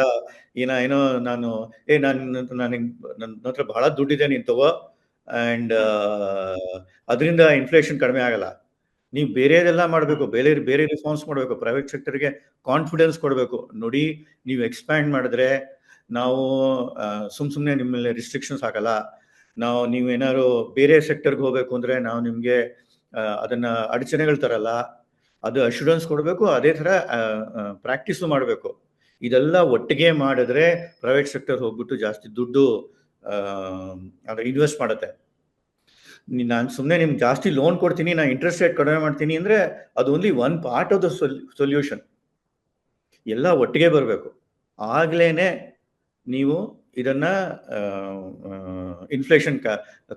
ಏನ ಏನೋ ನಾನು ಏ ನಾನು ನನಗೆ ನನ್ನ ಹತ್ರ ಬಹಳ ದುಡ್ಡಿದೆ ನೀನು ತಗೋ. ಅಂಡ್ ಅದರಿಂದ ಇನ್ಫ್ಲೇಷನ್ ಕಡಿಮೆ ಆಗಲ್ಲ. ನೀವು ಬೇರೆದೆಲ್ಲ ಮಾಡಬೇಕು ಬೇರೆ ಬೇರೆ ರಿಫಾರ್ಮ್ಸ್ ಮಾಡಬೇಕು ಪ್ರೈವೇಟ್ ಸೆಕ್ಟರ್ಗೆ ಕಾನ್ಫಿಡೆನ್ಸ್ ಕೊಡಬೇಕು. ನೋಡಿ ನೀವು ಎಕ್ಸ್ಪ್ಯಾಂಡ್ ಮಾಡಿದ್ರೆ ನಾವು ಸುಮ್ ಸುಮ್ಮನೆ ನಿಮ್ಮಲ್ಲಿ ಮೇಲೆ ರಿಸ್ಟ್ರಿಕ್ಷನ್ಸ್ ಹಾಕಲ್ಲ. ನಾವು ನೀವು ಏನಾದ್ರು ಬೇರೆ ಸೆಕ್ಟರ್ಗೆ ಹೋಗ್ಬೇಕು ಅಂದ್ರೆ ನಾವು ನಿಮಗೆ ಅದನ್ನ ಅಡಚಣೆಗಳು ತರಲ್ಲ. ಅದು ಅಶ್ಯೂರೆನ್ಸ್ ಕೊಡಬೇಕು, ಅದೇ ಥರ ಪ್ರಾಕ್ಟೀಸು ಮಾಡಬೇಕು. ಇದೆಲ್ಲ ಒಟ್ಟಿಗೆ ಮಾಡಿದ್ರೆ ಪ್ರೈವೇಟ್ ಸೆಕ್ಟರ್ ಹೋಗ್ಬಿಟ್ಟು ಜಾಸ್ತಿ ದುಡ್ಡು ಅದು ಇನ್ವೆಸ್ಟ್ ಮಾಡುತ್ತೆ. ನಾನು ಸುಮ್ಮನೆ ನಿಮ್ಗೆ ಜಾಸ್ತಿ ಲೋನ್ ಕೊಡ್ತೀನಿ ನಾನು ಇಂಟ್ರೆಸ್ಟ್ ರೇಟ್ ಕಡಿಮೆ ಮಾಡ್ತೀನಿ ಅಂದರೆ ಅದು only one part of the solution ಎಲ್ಲ ಒಟ್ಟಿಗೆ ಬರಬೇಕು. ಆಗ್ಲೇ ನೀವು ಇದನ್ನ ಇನ್ಫ್ಲೇಷನ್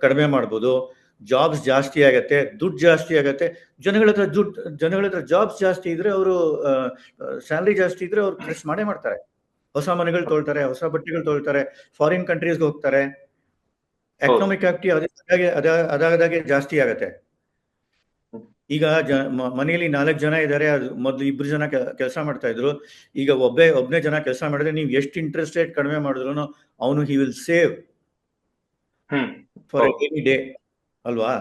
ಕಡಿಮೆ ಮಾಡ್ಬೋದು. ಜಾಬ್ಸ್ ಜಾಸ್ತಿ ಆಗತ್ತೆ ದುಡ್ಡು ಜಾಸ್ತಿ ಆಗತ್ತೆ. ಜನಗಳ ಹತ್ರ ದುಡ್ಡು ಜನಗಳ ಹತ್ರ ಜಾಬ್ಸ್ ಜಾಸ್ತಿ ಇದ್ರೆ ಅವರು ಸ್ಯಾಲ್ರಿ ಜಾಸ್ತಿ ಇದ್ರೆ ಅವ್ರು ಖರ್ಚು ಮಾಡೇ ಮಾಡ್ತಾರೆ. ಹೊಸ ಮನೆಗಳು ತೊಳ್ತಾರೆ ಹೊಸ ಬಟ್ಟೆಗಳು ತೊಳ್ತಾರೆ ಫಾರಿನ್ ಕಂಟ್ರೀಸ್ಗೆ ಹೋಗ್ತಾರೆ. ಎಕನಾಮಿಕ್ ಆಕ್ಟಿವ್ ಅದಾಗೆ ಅದಾಗದಾಗೆ ಜಾಸ್ತಿ ಆಗತ್ತೆ. ಈಗ ಜ ಮನೆಯಲ್ಲಿ ನಾಲ್ಕು ಜನ ಇದ್ದಾರೆ ಅದು ಮೊದಲು ಇಬ್ರು ಜನ ಕೆಲಸ ಮಾಡ್ತಾ ಇದ್ರು. ಈಗ ಒಬ್ಬೇ ಒಬ್ಬನೇ ಜನ ಕೆಲಸ ಮಾಡಿದ್ರೆ ನೀವು ಎಷ್ಟು ಇಂಟ್ರೆಸ್ಟ್ ರೇಟ್ ಕಡಿಮೆ ಮಾಡಿದ್ರು ಅವನು he will save for any day ಅಲ್ವಾ?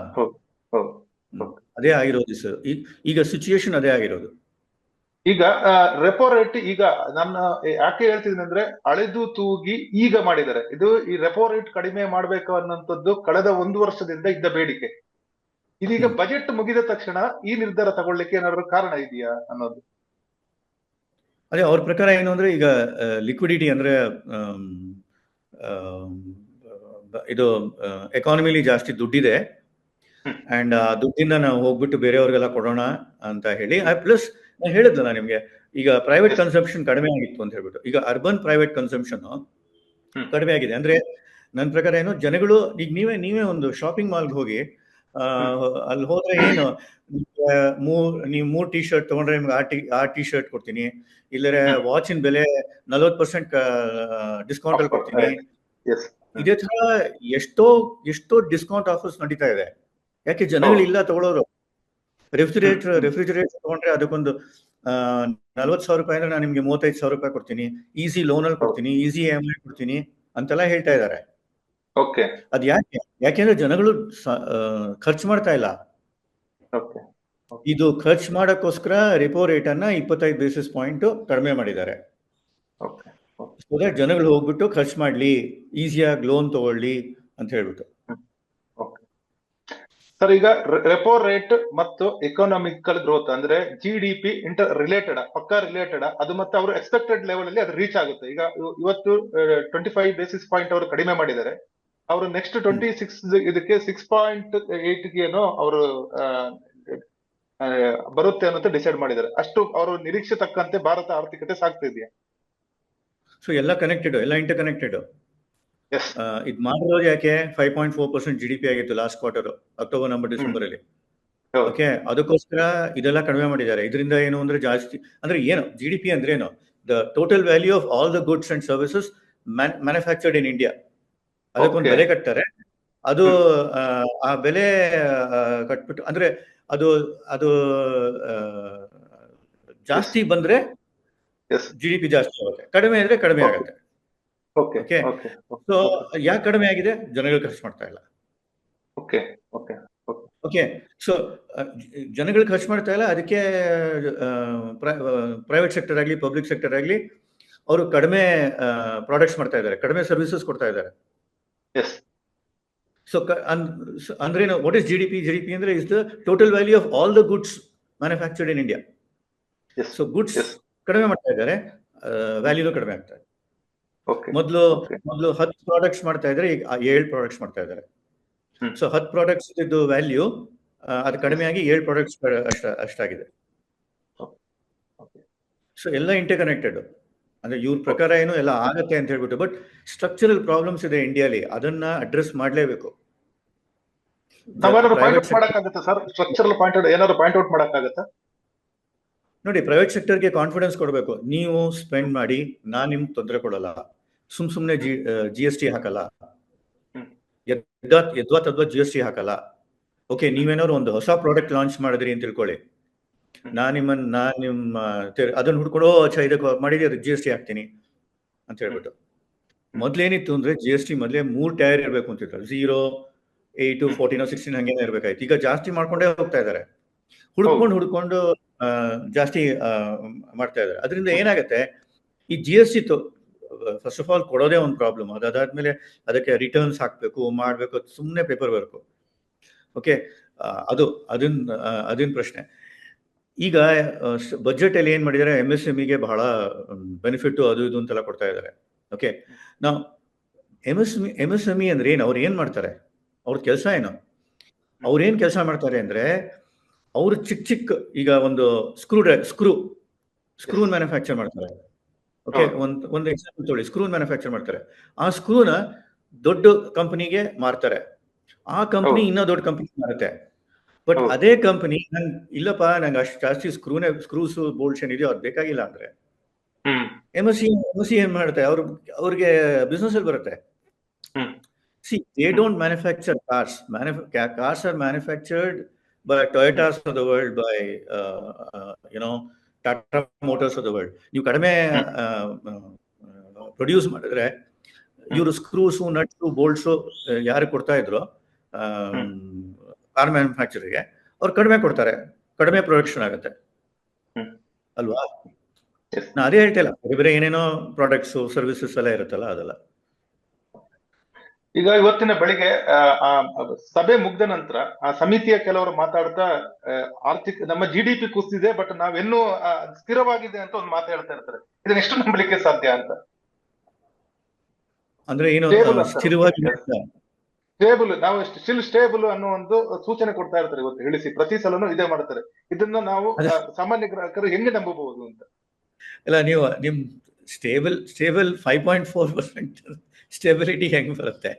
ಅದೇ ಆಗಿರೋದು ಸರ್. ಈಗ ಸಿಚುಯೇಷನ್ ಅದೇ ಆಗಿರೋದು. ಈಗ ರೆಪೋ ರೇಟ್ ಈಗ ನನ್ನ ಯಾಕೆ ಹೇಳ್ತಿದ್ದೀನಿ ಅಂದ್ರೆ ಅಳೆದು ತೂಗಿ ಈಗ ಮಾಡಿದ್ದಾರೆ. ಇದು ಈ ರೆಪೋ ರೇಟ್ ಕಡಿಮೆ ಮಾಡ್ಬೇಕು ಅನ್ನೋಂಥದ್ದು ಕಳೆದ ಒಂದು ವರ್ಷದಿಂದ ಇದ್ದ ಬೇಡಿಕೆ. ಇದೀಗ ಬಜೆಟ್ ಮುಗಿದ ತಕ್ಷಣ ಈ ನಿರ್ಧಾರ ತಗೊಳ್ಳಿಕ್ಕೆ ಏನಾದ್ರು ಕಾರಣ ಇದೆಯಾ ಅನ್ನೋದು? ಅದೇ ಅವ್ರ ಪ್ರಕಾರ ಏನು ಅಂದ್ರೆ ಈಗ ಲಿಕ್ವಿಡಿಟಿ ಅಂದ್ರೆ ಇದು ಎಕಾನಮಿಲಿ ಜಾಸ್ತಿ ದುಡ್ಡಿದೆ. ಅಂಡ್ ಆ ದುಡ್ಡಿಂದ ನಾವು ಹೋಗ್ಬಿಟ್ಟು ಬೇರೆಯವ್ರಿಗೆಲ್ಲ ಕೊಡೋಣ ಅಂತ ಹೇಳಿ. ಪ್ಲಸ್ ನಾನು ಹೇಳಿದ್ನಲ್ಲ ನಿಮಗೆ ಈಗ ಪ್ರೈವೇಟ್ ಕನ್ಸಂಪ್ಷನ್ ಕಡಿಮೆ ಆಗಿತ್ತು ಅಂತ ಹೇಳ್ಬಿಟ್ಟು. ಈಗ ಅರ್ಬನ್ ಪ್ರೈವೇಟ್ ಕನ್ಸಂಪ್ಷನ್ ಕಡಿಮೆ ಆಗಿದೆ. ಅಂದ್ರೆ ನನ್ನ ಪ್ರಕಾರ ಏನು ಜನಗಳು ಈಗ ನೀವೇ ನೀವೇ ಒಂದು ಶಾಪಿಂಗ್ ಮಾಲ್ಗೆ ಹೋಗಿ ಅಲ್ಲಿ ಹೋದ್ರೆ ಏನು ಮೂರ್ ನೀವು ಮೂರ್ ಟಿ ಶರ್ಟ್ ತಗೊಂಡ್ರೆ ನಿಮ್ಗೆ ಆ ಟಿ ಆ ಟಿ ಶರ್ಟ್ ಕೊಡ್ತೀನಿ. ಇಲ್ಲರೆ ವಾಚಿನ ಬೆಲೆ ನಲ್ವತ್ ಪರ್ಸೆಂಟ್ ಡಿಸ್ಕೌಂಟ್ ಅಲ್ಲಿ ಕೊಡ್ತೀನಿ. ಇದೇ ತರ ಎಷ್ಟೋ ಎಷ್ಟೋ ಡಿಸ್ಕೌಂಟ್ ಆಫರ್ಸ್ ನಡೀತಾ ಇದೆ. ಯಾಕೆ ಜನಗಳು ಇಲ್ಲ ತಗೊಳ್ಳೋರು ರೆಫ್ರಿಜರೇಟರ್ ರೆಫ್ರಿಜರೇಟರ್ ತಗೊಂಡ್ರೆ ಅದಕ್ಕೊಂದು ನಲ್ವತ್ತು ಸಾವಿರ ರೂಪಾಯಿ ಅಂದ್ರೆ ನಾನು ನಿಮ್ಗೆ ಮೂವತ್ತೈದು ಸಾವಿರ ರೂಪಾಯಿ ಕೊಡ್ತೀನಿ. ಈಸಿ ಲೋನ್ ಅಲ್ಲಿ ಕೊಡ್ತೀನಿ ಈಸಿ ಇ ಎಂ ಐ ಕೊಡ್ತೀನಿ ಅಂತೆಲ್ಲ ಹೇಳ್ತಾ ಇದ್ದಾರೆ. ಓಕೆ ಅದ್ ಯಾಕೆ? ಯಾಕೆಂದ್ರೆ ಜನಗಳು ಖರ್ಚು ಮಾಡ್ತಾ ಇಲ್ಲ. ಇದು ಖರ್ಚು ಮಾಡಕ್ಕೋಸ್ಕರ ರೆಪೋ ರೇಟ್ ಅನ್ನ ಇಪ್ಪತ್ತೈದು ಬೇಸಿಸ್ ಪಾಯಿಂಟ್ ಕಡಿಮೆ ಮಾಡಿದ್ದಾರೆ. ಸೊ ದಟ್ ಜನಗಳು ಹೋಗ್ಬಿಟ್ಟು ಖರ್ಚು ಮಾಡ್ಲಿ ಈಸಿಯಾಗಿ ಲೋನ್ ತಗೊಳ್ಳಿ ಅಂತ ಹೇಳ್ಬಿಟ್ಟು. ಸರ್, ಈಗ ರೆಪೋ ರೇಟ್ ಮತ್ತು ಎಕನಾಮಿಕಲ್ ಗ್ರೋತ್ ಅಂದ್ರೆ G D P inter related ಪಕ್ಕಾ ರಿಲೇಟೆಡ್ ಅದು ಮತ್ತೆ ಅವರು ಎಕ್ಸ್ಪೆಕ್ಟೆಡ್ ಲೆವೆಲ್ ಅಲ್ಲಿ ಅದು ರೀಚ್ ಆಗುತ್ತೆ. ಈಗ ಇವತ್ತು ಟ್ವೆಂಟಿ ಫೈವ್ ಬೇಸಿಸ್ ಪಾಯಿಂಟ್ ಅವರು ಕಡಿಮೆ ಮಾಡಿದ್ದಾರೆ. ಅವರು ನೆಕ್ಸ್ಟ್ ಟ್ವೆಂಟಿ ಸಿಕ್ಸ್ ಇದಕ್ಕೆ ಸಿಕ್ಸ್ ಪಾಯಿಂಟ್ ಏಟ್ ಏನೋ ಅವರು ಬರುತ್ತೆ ಅನ್ನೋದು ಡಿಸೈಡ್ ಮಾಡಿದ್ದಾರೆ. ಅಷ್ಟು ಅವರು ನಿರೀಕ್ಷೆ ತಕ್ಕಂತೆ ಭಾರತ ಆರ್ಥಿಕತೆ ಸಾಗ್ತಿದೆಯಾ ಸೊ ಎಲ್ಲ ಕನೆಕ್ಟೆಡ್ ಎಲ್ಲ ಇಂಟರ್ ಕನೆಕ್ಟೆಡ್ ಇದು ಮಾಡಿರೋದು ಯಾಕೆ five point four percent G D P ಆಗಿತ್ತು last quarter October November December ಅಲ್ಲಿ. ಓಕೆ ಅದಕ್ಕೋಸ್ಕರ ಇದೆಲ್ಲ ಕಡಿಮೆ ಮಾಡಿದ್ದಾರೆ. ಇದರಿಂದ ಏನು ಅಂದ್ರೆ ಜಾಸ್ತಿ ಅಂದ್ರೆ ಏನು ಜಿ ಡಿ ಪಿ ಅಂದ್ರೆ ಏನು? The total value of all the goods and services manufactured in India ಅದಕ್ಕೊಂದು ಬೆಲೆ ಕಟ್ತಾರೆ. ಅದು ಆ ಬೆಲೆ ಕಟ್ಬಿಟ್ಟು ಅಂದ್ರೆ ಅದು ಅದು ಜಾಸ್ತಿ ಬಂದ್ರೆ ಜಿ ಡಿ ಪಿ ಜಾಸ್ತಿ ಆಗುತ್ತೆ. ಕಡಿಮೆ ಇದ್ರೆ ಕಡಿಮೆ ಆಗುತ್ತೆ. ಓಕೆ ಸೊ ಯಾಕೆ ಕಡಿಮೆ ಆಗಿದೆ? ಜನಗಳು ಖರ್ಚು ಮಾಡ್ತಾ ಇಲ್ಲ. ಓಕೆ ಓಕೆ ಓಕೆ ಸೊ ಜನಗಳು ಖರ್ಚು ಮಾಡ್ತಾ ಇಲ್ಲ. ಅದಕ್ಕೆ ಪ್ರೈವೇಟ್ ಸೆಕ್ಟರ್ ಆಗಲಿ ಪಬ್ಲಿಕ್ ಸೆಕ್ಟರ್ ಆಗಲಿ ಅವರು ಕಡಿಮೆ ಪ್ರಾಡಕ್ಟ್ಸ್ ಮಾಡ್ತಾ ಇದ್ದಾರೆ. ಕಡಿಮೆ ಸರ್ವಿಸಸ್ ಕೊಡ್ತಾ ಇದ್ದಾರೆ. ಸೊ ಅಂದ್ರೆ what is G D P G D P ಅಂದ್ರೆ is the total value of all the goods manufactured in India so goods ಕಡಿಮೆ ಮಾಡ್ತಾ ಇದ್ದಾರೆ ವ್ಯಾಲ್ಯೂನು ಕಡಿಮೆ ಆಗ್ತಾ ಇದೆ. ಮೊದಲು ಮೊದಲು ಹತ್ತು ಪ್ರಾಡಕ್ಟ್ಸ್ ಮಾಡ್ತಾ ಇದ್ರೆ ಈಗ ಏಳು ಪ್ರಾಡಕ್ಟ್ಸ್ ಮಾಡ್ತಾ ಇದ್ದಾರೆ. ಸೊ ಹತ್ತು ಪ್ರಾಡಕ್ಟ್ಸ್ ಇದ್ದು ವ್ಯಾಲ್ಯೂ ಅದು ಕಡಿಮೆ ಆಗಿ ಏಳು ಪ್ರಾಡಕ್ಟ್ಸ್ ಅಷ್ಟ ಅಷ್ಟಾಗಿದೆ. ಸೊ ಎಲ್ಲ ಇಂಟರ್ ಕನೆಕ್ಟೆಡ್ ಅಂದ್ರೆ ಇವ್ರ ಪ್ರಕಾರ ಏನು ಎಲ್ಲ ಆಗತ್ತೆ ಅಂತ ಹೇಳ್ಬಿಟ್ಟು ಬಟ್ ಸ್ಟ್ರಕ್ಚರಲ್ ಪ್ರಾಬ್ಲಮ್ಸ್ ಇದೆ ಇಂಡಿಯಾಲಿ ಅದನ್ನ ಅಡ್ರೆಸ್ ಮಾಡಲೇಬೇಕು. ಸರ್ ಸ್ಟ್ರಕ್ಚರಲ್ ಪಾಯಿಂಟ್ ಏನಾದ್ರು ಪಾಯಿಂಟ್ ಔಟ್ ಮಾಡಕ್ಕಾಗತ್ತಾ? ನೋಡಿ ಪ್ರೈವೇಟ್ ಸೆಕ್ಟರ್ಗೆ ಕಾನ್ಫಿಡೆನ್ಸ್ ಕೊಡಬೇಕು. ನೀವು ಸ್ಪೆಂಡ್ ಮಾಡಿ ನಾನು ನಿಮ್ಗೆ ತೊಂದರೆ ಕೊಡಲ್ಲ. ಸುಮ್ ಸುಮ್ನೆ ಜಿ ಜಿ ಎಸ್ ಟಿ ಹಾಕಲ್ಲ. ಎದ್ವಾ ತದ್ವಾ ಜಿ ಎಸ್ ಟಿ ಹಾಕಲ್ಲ. ಓಕೆ ನೀವೇನಾದ್ರು ಒಂದು ಹೊಸ ಪ್ರಾಡಕ್ಟ್ ಲಾಂಚ್ ಮಾಡಿದ್ರಿ ಅಂತ ತಿಳ್ಕೊಳ್ಳಿ. ನಾನು ನಿಮ್ಮನ್ನ ನಾನ್ ನಿಮ್ಮ ಅದನ್ನ ಹುಡ್ಕೊಂಡು "ಓ, ಅಚ್ಚಾ ಇದಕ್ಕೆ ಮಾಡಿದ್ರೆ ಅದಕ್ಕೆ ಜಿ ಎಸ್ ಟಿ ಹಾಕ್ತೀನಿ ಅಂತ ಹೇಳ್ಬಿಟ್ಟು. ಮೊದ್ಲೇನಿತ್ತು ಅಂದ್ರೆ ಜಿ ಎಸ್ ಟಿ ಮೊದಲೇ ಮೂರ್ ಟೈರ್ ಇರಬೇಕು ಅಂತಿತ್ತು ಝೀರೋ ಏಯ್ಟು ಫೋರ್ಟೀನ್ ಸಿಕ್ಸ್ಟೀನ್ ಹಂಗೇನೆ ಇರ್ಬೇಕಾಯ್ತು. ಈಗ ಜಾಸ್ತಿ ಮಾಡ್ಕೊಂಡೇ ಹೋಗ್ತಾ ಇದ್ದಾರೆ ಹುಡ್ಕೊಂಡು ಹುಡ್ಕೊಂಡು ಜಾಸ್ತಿ ಮಾಡ್ತಾ ಇದ್ದಾರೆ. ಅದರಿಂದ ಏನಾಗುತ್ತೆ, ಈ G S T first of all ಕೊಡೋದೇ ಒಂದು ಪ್ರಾಬ್ಲಮ್ ಅದಾದ್ಮೇಲೆ ಅದಕ್ಕೆ ರಿಟರ್ನ್ಸ್ ಹಾಕಬೇಕು, ಮಾಡಬೇಕು ಸುಮ್ಮನೆ ಪೇಪರ್ ವರ್ಕು ಓಕೆ ಅದು ಅದನ್ನ ಅದಿನ ಪ್ರಶ್ನೆ. ಈಗ ಬಜೆಟ್ ಅಲ್ಲಿ ಏನ್ ಮಾಡಿದ್ದಾರೆ ಎಂ ಎಸ್ ಎಂ ಗೆ ಬಹಳ ಬೆನಿಫಿಟ್ ಅದು ಇದು ಅಂತೆಲ್ಲ ಕೊಡ್ತಾ ಇದ್ದಾರೆ. ಓಕೆ ನಾವು ಎಂ ಎಸ್ ಎಂ ಎಸ್ ಅಂದ್ರೆ ಏನು? ಅವ್ರು ಏನ್ ಮಾಡ್ತಾರೆ? ಅವ್ರ ಕೆಲಸ ಏನು? ಅವ್ರು ಏನ್ ಕೆಲಸ ಮಾಡ್ತಾರೆ ಅಂದ್ರೆ ಅವ್ರು ಚಿಕ್ಕ ಚಿಕ್ಕ ಈಗ ಒಂದು ಸ್ಕ್ರೂ ಸ್ಕ್ರೂ ಸ್ಕ್ರೂ ಮ್ಯಾನುಫ್ಯಾಕ್ಚರ್ ಮಾಡ್ತಾರೆ. ಓಕೆ ಒಂದು ಒಂದ್ ಎಕ್ಸಾಂಪಲ್ ತೊಗೊಳ್ಳಿ. ಸ್ಕ್ರೂ ಮ್ಯಾನುಫ್ಯಾಕ್ಚರ್ ಮಾಡ್ತಾರೆ. ಆ ಸ್ಕ್ರೂನ ದೊಡ್ಡ ಕಂಪನಿಗೆ ಮಾರ್ತಾರೆ. ಆ ಕಂಪನಿ. ಇನ್ನೂ ದೊಡ್ಡ ಕಂಪನಿ ಮಾರುತ್ತೆ. ಬಟ್ ಅದೇ ಕಂಪನಿ ನಂಗೆ ಇಲ್ಲಪ್ಪ ನಂಗೆ ಅಷ್ಟು ಜಾಸ್ತಿ ಸ್ಕ್ರೂನೇ ಸ್ಕ್ರೂಸ್ ಬೋಲ್ಟ್ಸ್ ಏನಿದೆಯೋ ಅದು ಬೇಕಾಗಿಲ್ಲ ಅಂದ್ರೆ. M S C M S C ಏನ್ ಮಾಡುತ್ತೆ? ಅವ್ರ ಅವ್ರಿಗೆ ಬಿಸ್ನೆಸ್ ಅಲ್ಲಿ ಬರುತ್ತೆ. See they don't manufacture cars cars are manufactured by Toyotas of the world by you know Tata Motors of the world ನೀವು ಕಡಿಮೆ ಪ್ರೊಡ್ಯೂಸ್ ಮಾಡಿದ್ರೆ ಇವರು ಸ್ಕ್ರೂಸು ನಟ್ಸು ಬೋಲ್ಟ್ಸು ಯಾರು ಕೊಡ್ತಾ ಇದ್ರು ಕಾರ್ ಮ್ಯಾನುಫ್ಯಾಕ್ಚರಿಗೆ ಅವ್ರು ಕಡಿಮೆ ಕೊಡ್ತಾರೆ. ಕಡಿಮೆ ಪ್ರೊಡಕ್ಷನ್ ಆಗುತ್ತೆ. ಅಲ್ವಾ. ನಾ ಅದೇ ಹೇಳ್ತಿಲ್ಲ ಬೇರೆ ಬೇರೆ ಏನೇನೋ ಪ್ರಾಡಕ್ಟ್ಸು ಸರ್ವಿಸಸ್ ಎಲ್ಲ ಇರುತ್ತಲ್ಲ ಅದೆಲ್ಲ. ಈಗ ಇವತ್ತಿನ ಬೆಳಿಗ್ಗೆ ಆ, ಸಭೆ ಮುಗ್ದ ನಂತರ ಆ ಸಮಿತಿಯ ಕೆಲವರು ಮಾತಾಡ್ತಾ ಆರ್ಥಿಕ ನಮ್ಮ ಜಿ ಡಿ ಪಿ ಕುಸಿದಿದೆ ಬಟ್ ನಾವೆನ್ನೂ ಸ್ಥಿರವಾಗಿದೆ ಅಂತ ಒಂದು ಮಾತು ಹೇಳ್ತಾ ಇರ್ತಾರೆ. ಇದನ್ನ ಎಷ್ಟು ನಂಬಲಿಕ್ಕೆ ಸಾಧ್ಯ ಅಂತ? ಅಂದ್ರೆ ಏನು ಸ್ಟೇಬಲ್ ನಾವು ಸ್ಟಿಲ್ ಸ್ಟೇಬಲ್ ಅನ್ನೋ ಒಂದು ಸೂಚನೆ ಕೊಡ್ತಾ ಇರ್ತಾರೆ ಇವತ್ತು ಹೇಳಿಸಿ. ಪ್ರತಿ ಸಲನು ಇದೇ ಮಾಡ್ತಾರೆ. ಇದನ್ನ ನಾವು ಸಾಮಾನ್ಯ ಗ್ರಾಹಕರು ಹೆಂಗೆ ನಂಬಬಹುದು ಅಂತ? ಇಲ್ಲ ನೀವು ನಿಮ್ stable stable five point four percent stability ಹೆಂಗ್ ಬರುತ್ತೆ?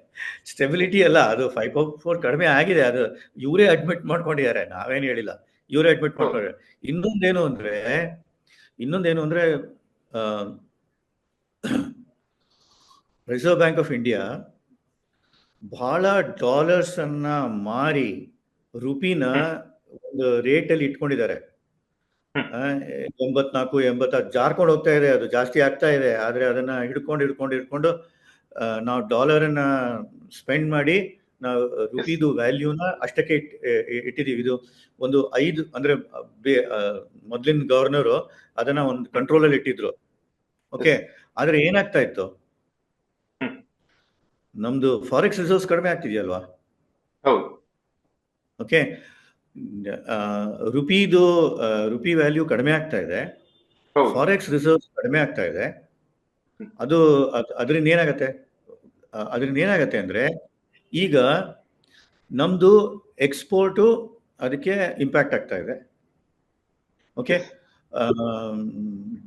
ಸ್ಟೆಬಿಲಿಟಿ ಅಲ್ಲ ಅದು ಫೈವ್ ಪಾಯಿಂಟ್ ಫೋರ್ ಕಡಿಮೆ ಆಗಿದೆ ಅದು ಇವರೇ ಅಡ್ಮಿಟ್ ಮಾಡ್ಕೊಂಡಿದ್ದಾರೆ ನಾವೇನು ಹೇಳಿಲ್ಲ. ಇವರೇ ಅಡ್ಮಿಟ್ ಮಾಡ್ಕೊಂಡಿದ್ದಾರೆ. ಇನ್ನೊಂದೇನು ಅಂದ್ರೆ ಇನ್ನೊಂದೇನು ಅಂದ್ರೆ ರಿಸರ್ವ್ ಬ್ಯಾಂಕ್ ಆಫ್ ಇಂಡಿಯಾ ಭಾಳ ಡಾಲರ್ಸ್ ಅನ್ನ ಮಾರಿ ರುಪಿನ ಒಂದು ರೇಟ್ ಅಲ್ಲಿ ಇಟ್ಕೊಂಡಿದ್ದಾರೆ. ಎಂಬತ್ನಾಲ್ಕು ಎಂಬತ್ತಾರು ಜಾರ್ಕೊಂಡು ಹೋಗ್ತಾ ಇದೆ ಅದು ಜಾಸ್ತಿ ಆಗ್ತಾ ಇದೆ ಆದ್ರೆ ಅದನ್ನ ಹಿಡ್ಕೊಂಡು ಹಿಡ್ಕೊಂಡು ಹಿಡ್ಕೊಂಡು ನಾವು ಡಾಲರ್ ಅನ್ನ ಸ್ಪೆಂಡ್ ಮಾಡಿ ನಾವು ರುಪಿದು ವ್ಯಾಲ್ಯೂನ ಅಷ್ಟಕ್ಕೆ ಇಟ್- ಇ- ಇಟ್ಟಿದೀವಿ. ಇದು ಒಂದು ಐದು ಅಂದ್ರೆ ಮೊದಲಿನ ಗವರ್ನರು ಅದನ್ನ ಒಂದು ಕಂಟ್ರೋಲ್ ಅಲ್ಲಿ ಇಟ್ಟಿದ್ರು. ಓಕೆ ಆದ್ರೆ ಏನಾಗ್ತಾ ಇತ್ತು? ನಮ್ದು ಫಾರೆಕ್ಸ್ ರಿಸೋರ್ಸ್ ಕಡಿಮೆ ಆಗ್ತಿದೆಯಲ್ವಾ? ಓಕೆ ರುಪಿದು ರುಪಿ ವ್ಯಾಲ್ಯೂ ಕಡಿಮೆ ಆಗ್ತಾ ಇದೆ. ಫಾರೆಕ್ಸ್ ರಿಸರ್ವ್ಸ್ ಕಡಿಮೆ ಆಗ್ತಾ ಇದೆ. ಅದು ಅದ್- ಅದರಿಂದ ಏನಾಗತ್ತೆ? ಅದರಿಂದ ಏನಾಗತ್ತೆ ಅಂದ್ರೆ ಈಗ ನಮ್ದು ಎಕ್ಸ್ಪೋರ್ಟು ಅದಕ್ಕೆ ಇಂಪ್ಯಾಕ್ಟ್ ಆಗ್ತಾ ಇದೆ. ಓಕೆ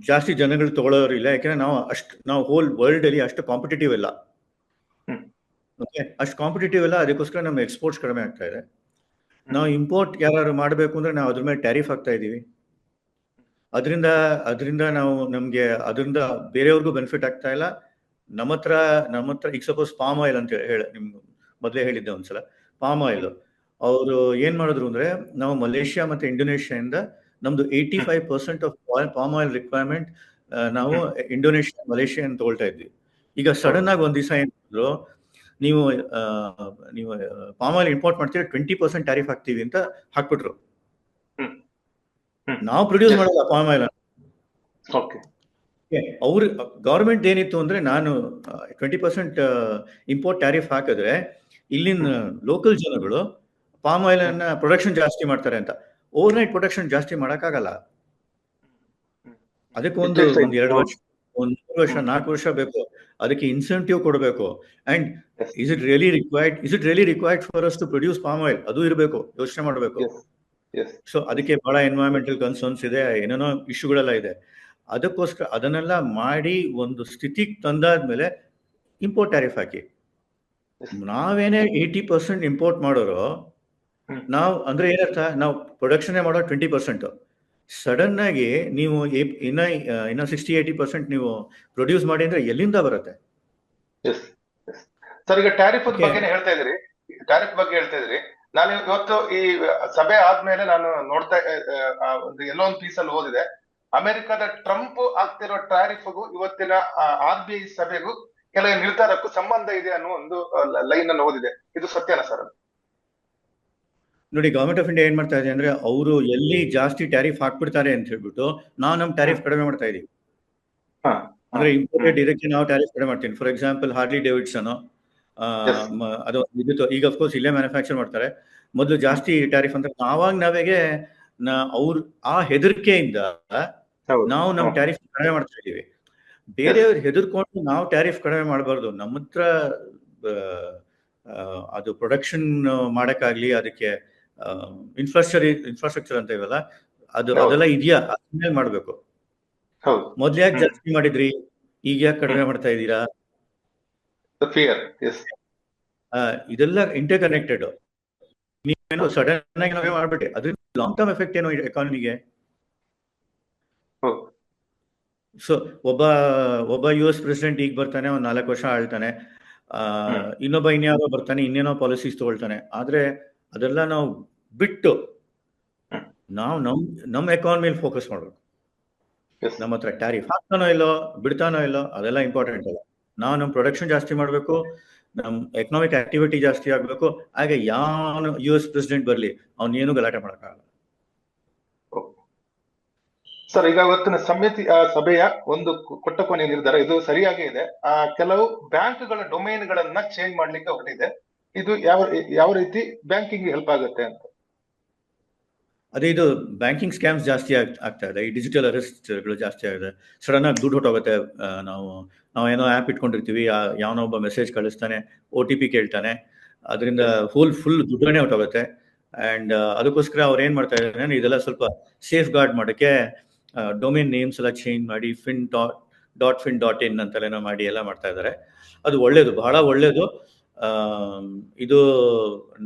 ಜಾಸ್ತಿ ಜನಗಳು ತಗೊಳ್ಳೋರು ಇಲ್ಲ. ಯಾಕಂದ್ರೆ ನಾವು ಅಷ್ಟು ನಾವು ಹೋಲ್ ವರ್ಲ್ಡ್ ಅಲ್ಲಿ ಅಷ್ಟು ಕಾಂಪಿಟೇಟಿವ್ ಇಲ್ಲ. ಓಕೆ ಅಷ್ಟು ಕಾಂಪಿಟೇಟಿವ್ ಇಲ್ಲ. ಅದಕ್ಕೋಸ್ಕರ ನಮ್ಮ ಎಕ್ಸ್ಪೋರ್ಟ್ಸ್ ಕಡಿಮೆ ಆಗ್ತಾ ಇದೆ. ನಾವು ಇಂಪೋರ್ಟ್ ಯಾರು ಮಾಡಬೇಕು ಅಂದ್ರೆ ನಾವು ಅದ್ರ ಮೇಲೆ ಟ್ಯಾರಿಫ್ ಆಗ್ತಾ ಇದೀವಿ. ಅದರಿಂದ ಅದರಿಂದ ನಾವು ನಮ್ಗೆ ಅದರಿಂದ ಬೇರೆಯವ್ರಿಗೂ ಬೆನಿಫಿಟ್ ಆಗ್ತಾ ಇಲ್ಲ. ನಮ್ಮ ಹತ್ರ ನಮ್ಮ ಹತ್ರ ಈಗ ಸಪೋಸ್ ಪಾಮ್ ಆಯಿಲ್ ಅಂತ ಹೇಳಿ ನಿಮ್ ಮೊದಲೇ ಹೇಳಿದ್ದೆ ಒಂದ್ಸಲ ಪಾಮ್ ಆಯಿಲ್ ಅವರು ಏನ್ ಮಾಡಿದ್ರು ಅಂದ್ರೆ ನಾವು ಮಲೇಷ್ಯಾ ಮತ್ತೆ ಇಂಡೋನೇಷ್ಯಾದಿಂದ ನಮ್ದು eighty five percent of palm oil requirement ನಾವು ಇಂಡೋನೇಷ್ಯಾ ಮಲೇಷ್ಯಾ ಅಂತ ತಗೊಳ್ತಾ ಇದ್ವಿ. ಈಗ ಸಡನ್ ಆಗಿ ಒಂದ್ ದಿವಸ ಏನ್ ಮಾಡಿದ್ರು ನೀವು ನೀವು ಪಾಮ್ ಆಯಿಲ್ ಇಂಪೋರ್ಟ್ ಮಾಡ್ತೀರಾ ಟ್ವೆಂಟಿ ಪರ್ಸೆಂಟ್ ಟ್ಯಾರಿಫ್ ಹಾಕ್ತೀವಿ ಅಂತ ಹಾಕ್ಬಿಟ್ರು. ನಾವು ಪ್ರೊಡ್ಯೂಸ್. ಮಾಡಲ್ಲ ಪಾಮ್ ಆಯಿಲ್ ಓಕೆ ಅವ್ರ ಗೌರ್ಮೆಂಟ್ ಏನಿತ್ತು ಅಂದ್ರೆ ನಾನು ಟ್ವೆಂಟಿ ಪರ್ಸೆಂಟ್ ಇಂಪೋರ್ಟ್ ಟ್ಯಾರಿಫ್ ಹಾಕಿದ್ರೆ ಇಲ್ಲಿನ ಲೋಕಲ್ ಜನಗಳು ಪಾಮ್ ಆಯಿಲ್ ಅನ್ನ ಪ್ರೊಡಕ್ಷನ್ ಜಾಸ್ತಿ ಮಾಡ್ತಾರೆ ಅಂತ. ಓವರ್ ನೈಟ್ ಪ್ರೊಡಕ್ಷನ್ ಜಾಸ್ತಿ ಮಾಡಕ್ಕಾಗಲ್ಲ. ಅದಕ್ಕೆ ಒಂದು ಎರಡು ವರ್ಷ ಒಂದು ಮೂರು ವರ್ಷ ನಾಲ್ಕು ವರ್ಷ ಬೇಕು. ಅದಕ್ಕೆ ಇನ್ಸೆಂಟಿವ್ ಕೊಡಬೇಕು. And is it really required is it really required for us to produce palm oil ಅದು ಇರಬೇಕು. ಯೋಚನೆ ಮಾಡಬೇಕು. ಸೊ ಅದಕ್ಕೆ ಬಹಳ ಎನ್ವೈರನ್ಮೆಂಟಲ್ ಕನ್ಸರ್ನ್ಸ್ ಇದೆ ಏನೇನೋ ಇಶ್ಯೂಗಳೆಲ್ಲ ಇದೆ. ಅದಕ್ಕೋಸ್ಕರ ಅದನ್ನೆಲ್ಲ ಮಾಡಿ ಒಂದು ಸ್ಥಿತಿಗೆ ತಂದಾದ್ಮೇಲೆ ಇಂಪೋರ್ಟ್ ಟ್ಯಾರಿಫ್ ಹಾಕಿ. ನಾವೇನೇ ಏಯ್ಟಿ ಪರ್ಸೆಂಟ್ ಇಂಪೋರ್ಟ್ ಮಾಡೋರು. ನಾವು ಅಂದ್ರೆ ಏನರ್ಥ ನಾವು ಪ್ರೊಡಕ್ಷನ್ ಮಾಡೋ ಟ್ವೆಂಟಿ ಪರ್ಸೆಂಟ್ ಸಡನ್ ಆಗಿ ನೀವು ಇನ್ನ ಇನ್ನ ಸಿಕ್ಸ್ಟಿ ಏಯ್ಟಿ ಪರ್ಸೆಂಟ್ ನೀವು ಪ್ರೊಡ್ಯೂಸ್ ಮಾಡಿ ಅಂದ್ರೆ ಎಲ್ಲಿಂದ ಬರುತ್ತೆ? ಸರ್ ಈಗ ಟ್ಯಾರಿಫ್ ಬಗ್ಗೆ ಹೇಳ್ತಾ ಇದ್ರಿ. ಟ್ಯಾರಿಫ್ ಬಗ್ಗೆ ಹೇಳ್ತಾ ಇದ್ರಿ. ನಾನು ಇವತ್ತು ಈ ಸಭೆ ಆದ್ಮೇಲೆ ನಾನು ನೋಡ್ತಾ ಒಂದು ಎಲ್ಲೋ ಒಂದು ಪೀಸಲ್ಲಿ ಅಲ್ಲಿ ಓದಿದೆ. ಅಮೆರಿಕದ ಟ್ರಂಪ್ ಆಗ್ತಿರೋ ಟ್ಯಾರಿಫ್ಗೂ ಇವತ್ತಿನ ಆರ್ ಬಿ ಐ ಸಭೆಗೂ ಕೆಲವು ನಿರ್ಧಾರಕ್ಕೂ ಸಂಬಂಧ ಇದೆ ಅನ್ನೋ ಒಂದು ಲೈನ್ ಅನ್ನು ಓದಿದೆ. ಇದು ಸತ್ಯನಾ ಸರ್? ನೋಡಿ ಗವರ್ಮೆಂಟ್ ಆಫ್ ಇಂಡಿಯಾ ಏನ್ ಮಾಡ್ತಾ ಇದೆ ಅಂದ್ರೆ ಅವರು ಎಲ್ಲಿ ಜಾಸ್ತಿ ಟ್ಯಾರಿಫ್ ಹಾಕ್ಬಿಡ್ತಾರೆ ಅಂತ ಹೇಳ್ಬಿಟ್ಟು ನಾವು ನಮ್ಮ ಟ್ಯಾರಿಫ್ ಕಡಿಮೆ ಮಾಡ್ತಾ ಇದೀವಿ. ಹಾ, ಅಂದ್ರೆ ಇಂಪೋರ್ಟೆಡ್ ಡೈರೆಕ್ಟ್ ನಾವು ಟ್ಯಾರಿಫ್ ಕಡಿಮೆ ಮಾಡ್ತೀನಿ ಫಾರ್ ಎಕ್ಸಾಂಪಲ್ ಹಾರ್ಲಿ ಡೇವಿಡ್ಸನ್. ಅದು ವಿದ್ಯುತ್ ಈಗ ಅಫ್ಕೋರ್ಸ್ ಇಲ್ಲೇ ಮ್ಯಾನುಫ್ಯಾಕ್ಚರ್ ಮಾಡ್ತಾರೆ. ಮೊದಲು ಜಾಸ್ತಿ ಟ್ಯಾರಿಫ್ ಅಂತ ಆವಾಗ ನಾವೇಗೆ ಅವ್ರ ಆ ಹೆದರಿಕೆಯಿಂದ ಹೌದು. ನಾವು ನಮ್ಮ ಟ್ಯಾರಿಫ್ ಕಡಿಮೆ ಮಾಡ್ತಾ ಇದೀವಿ ಬೇರೆಯವ್ರು ಹೆದರ್ಕೊಂಡು ನಾವು ಟ್ಯಾರಿಫ್ ಕಡಿಮೆ ಮಾಡಬಾರ್ದು. ನಮ್ಮ ಹತ್ರ ಅದು ಪ್ರೊಡಕ್ಷನ್ ಮಾಡಕ್ಕಾಗ್ಲಿ ಅದಕ್ಕೆ ಇನ್ಫ್ರಾಸ್ಟ್ರಕ್ಚರ್ ಇನ್ಫ್ರಾಸ್ಟ್ರಕ್ಚರ್ ಅಂತ ಇವಲ್ಲ ಅದು. ಅದೆಲ್ಲ ಇದೆಯಾ? ಅದ್ಮೇಲೆ ಮಾಡ್ಬೇಕು. ಮೊದ್ಲು ಯಾಕೆ ಜಾಸ್ತಿ ಮಾಡಿದ್ರಿ? ಈಗ ಯಾಕೆ ಕಡಿಮೆ ಮಾಡ್ತಾ ಇದ್ದೀರಾ? ಎಸ್ ಆ, ಇದೆಲ್ಲ ಇಂಟರ್ ಕನೆಕ್ಟೆಡ್ ನೀವೇನೋ ಸಡನ್ ಆಗಿ ನಾವೇ ಮಾಡ್ಬಿಟ್ಟೆ ಅದ್ರಿಂದ ಲಾಂಗ್ ಟರ್ಮ್ ಎಫೆಕ್ಟ್ ಏನು ಎಕಾನಮಿಗೆ ಸೊ ಒಬ್ಬ ಒಬ್ಬ ಯು ಎಸ್ ಪ್ರೆಸಿಡೆಂಟ್ ಈಗ ಬರ್ತಾನೆ ಒಂದ್ ನಾಲ್ಕು ವರ್ಷ ಆಳ್ತಾನೆ. ಇನ್ನೊಬ್ಬ ಇನ್ಯಾರೋ ಬರ್ತಾನೆ ಇನ್ನೇನೋ ಪಾಲಿಸೀಸ್ ತಗೊಳ್ತಾನೆ. ಆದ್ರೆ ಅದೆಲ್ಲ ನಾವು ಬಿಟ್ಟು. ನಾವು ನಮ್ ನಮ್ ಎಕಾನಮಿಲಿ ಫೋಕಸ್ ಮಾಡ್ಬೇಕು. ನಮ್ಮ ಹತ್ರ ಟ್ಯಾರಿಫ್ ಹಾಕ್ತಾನೋ ಇಲ್ಲೋ ಬಿಡ್ತಾನೋ ಇಲ್ಲೋ ಅದೆಲ್ಲ ಇಂಪಾರ್ಟೆಂಟ್ ಅಲ್ಲ. ನಾವು ನಮ್ಮ ಪ್ರೊಡಕ್ಷನ್ ಜಾಸ್ತಿ ಮಾಡಬೇಕು ನಮ್ಮ ಎಕನಾಮಿಕ್ ಆಕ್ಟಿವಿಟಿ ಜಾಸ್ತಿ ಆಗಬೇಕು ಹಾಗೆ ಯಾವ ಯು ಎಸ್ ಪ್ರೆಸಿಡೆಂಟ್ ಬರಲಿ ಅವನೇನು ಗಲಾಟೆ ಮಾಡೋಕ್ಕಾಗಲ್ಲ. ಸರ್ ಈಗ ಇವತ್ತಿನ ಸಮಿತಿ ಸಭೆಯ ಒಂದು ಕೊಟ್ಟ ಕೊನೆಯ ನಿರ್ಧಾರ ಇದು ಸರಿಯಾಗಿ ಇದೆ. ಆ ಕೆಲವು ಬ್ಯಾಂಕ್ಗಳ ಡೊಮೇನ್ ಗಳನ್ನ ಚೇಂಜ್ ಮಾಡ್ಲಿಕ್ಕೆ ಹೊರಟಿದೆ ಇದು ಯಾವ ಯಾವ ರೀತಿ ಬ್ಯಾಂಕಿಂಗ್ ಹೆಲ್ಪ್ ಆಗುತ್ತೆ ಅಂತ? ಅದೇ ಇದು ಬ್ಯಾಂಕಿಂಗ್ ಸ್ಕ್ಯಾಮ್ಸ್ ಜಾಸ್ತಿ ಆಗ್- ಆಗ್ತಾ ಇದೆ. ಈ ಡಿಜಿಟಲ್ ಅರೆಸ್ಟ್ಗಳು ಜಾಸ್ತಿ ಆಗಿದೆ. ಸಡನ್ ಆಗಿ ದುಡ್ಡು ಹೊಟ್ಟೋಗುತ್ತೆ ನಾವು ನಾವು ಏನೋ ಆ್ಯಪ್ ಇಟ್ಕೊಂಡಿರ್ತೀವಿ ಯಾವನೋ ಒಬ್ಬ ಮೆಸೇಜ್ ಕಳಿಸ್ತಾನೆ ಒ ಟಿ ಪಿ ಕೇಳ್ತಾನೆ, ಅದರಿಂದ ಫುಲ್ ಫುಲ್ ದುಡ್ಡನ್ನೇ ಹೊಟ್ಟೋಗುತ್ತೆ ಆ್ಯಂಡ್ ಅದಕ್ಕೋಸ್ಕರ ಅವ್ರು ಏನು ಮಾಡ್ತಾ ಇದ್ದಾರೆ ಇದೆಲ್ಲ ಸ್ವಲ್ಪ ಸೇಫ್ ಗಾರ್ಡ್ ಮಾಡೋಕ್ಕೆ ಡೊಮೇನ್ ನೇಮ್ಸ್ ಎಲ್ಲ ಚೇಂಜ್ ಮಾಡಿ fin dot dot fin dot in ಅಂತಲೇನೋ ಮಾಡಿ ಎಲ್ಲ ಮಾಡ್ತಾ ಇದ್ದಾರೆ ಅದು ಒಳ್ಳೇದು, ಬಹಳ ಒಳ್ಳೇದು. ಇದು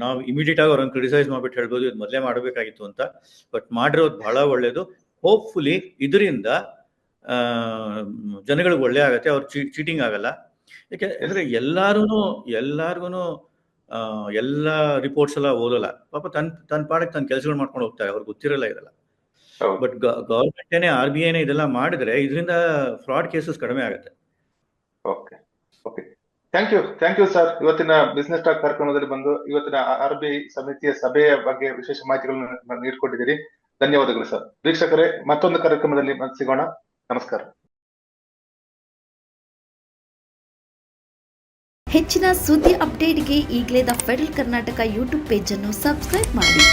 ನಾವು ಇಮಿಡಿಯೇಟ್ ಆಗಿ ಅವ್ರನ್ನ ಕ್ರಿಟಿಸೈಸ್ ಮಾಡ್ಬಿಟ್ಟು ಹೇಳ್ಬೋದು, ಇದು ಮೊದಲೇ ಮಾಡಬೇಕಾಗಿತ್ತು ಅಂತ. ಬಟ್ ಮಾಡಿರೋದು ಬಹಳ ಒಳ್ಳೇದು. ಹೋಪ್ಫುಲಿ ಇದರಿಂದ ಜನಗಳಿಗೆ ಒಳ್ಳೆ ಆಗತ್ತೆ ಅವ್ರು ಚೀಟಿಂಗ್ ಆಗಲ್ಲ. ಯಾಕೆ ಅಂದ್ರೆ ಎಲ್ಲಾರು ಎಲ್ಲಾರ್ಗು ಎಲ್ಲ ರಿಪೋರ್ಟ್ಸ್ ಎಲ್ಲ ಓದಲ್ಲ. ಪಾಪ ತನ್ ತನ್ನ ಪಾಡಕ್ಕೆ ತನ್ನ ಕೆಲಸಗಳು ಮಾಡ್ಕೊಂಡು ಹೋಗ್ತಾರೆ ಅವ್ರಿಗೆ ಗೊತ್ತಿರಲ್ಲ ಇದೆಲ್ಲ ಬಟ್ ಗೌರ್ಮೆಂಟೇನೆ ಆರ್ ಬಿ ಐನೇ ಇದೆಲ್ಲ ಮಾಡಿದ್ರೆ ಇದರಿಂದ ಫ್ರಾಡ್ ಕೇಸಸ್ ಕಡಿಮೆ ಆಗುತ್ತೆ. Okay okay. Thank you thank you sir ಇವತ್ತಿನ ಬಿಸ್ನೆಸ್ ಟಾಕ್ ಕಾರ್ಯಕ್ರಮದಲ್ಲಿ ಬಂದು ಇವತ್ತಿನ ಆರ್ ಬಿ ಐ ಸಮಿತಿಯ ಸಭೆಯ ಬಗ್ಗೆ ವಿಶೇಷ ಮಾಹಿತಿಗಳನ್ನು ನೀಡಿಕೊಟ್ಟಿದ್ದೀರಿ ಧನ್ಯವಾದಗಳು ಸರ್ ವೀಕ್ಷಕರೇ ಮತ್ತೊಂದು ಕಾರ್ಯಕ್ರಮದಲ್ಲಿ ಸಿಗೋಣ. ನಮಸ್ಕಾರ. ಹೆಚ್ಚಿನ ಸುದ್ದಿ ಅಪ್ಡೇಟ್ಗೆ ಈಗಲೇ ದ ಫೆಡರಲ್ ಕರ್ನಾಟಕ ಯೂಟ್ಯೂಬ್ ಪೇಜನ್ನು ಸಬ್ಸ್ಕ್ರೈಬ್ ಮಾಡಿ.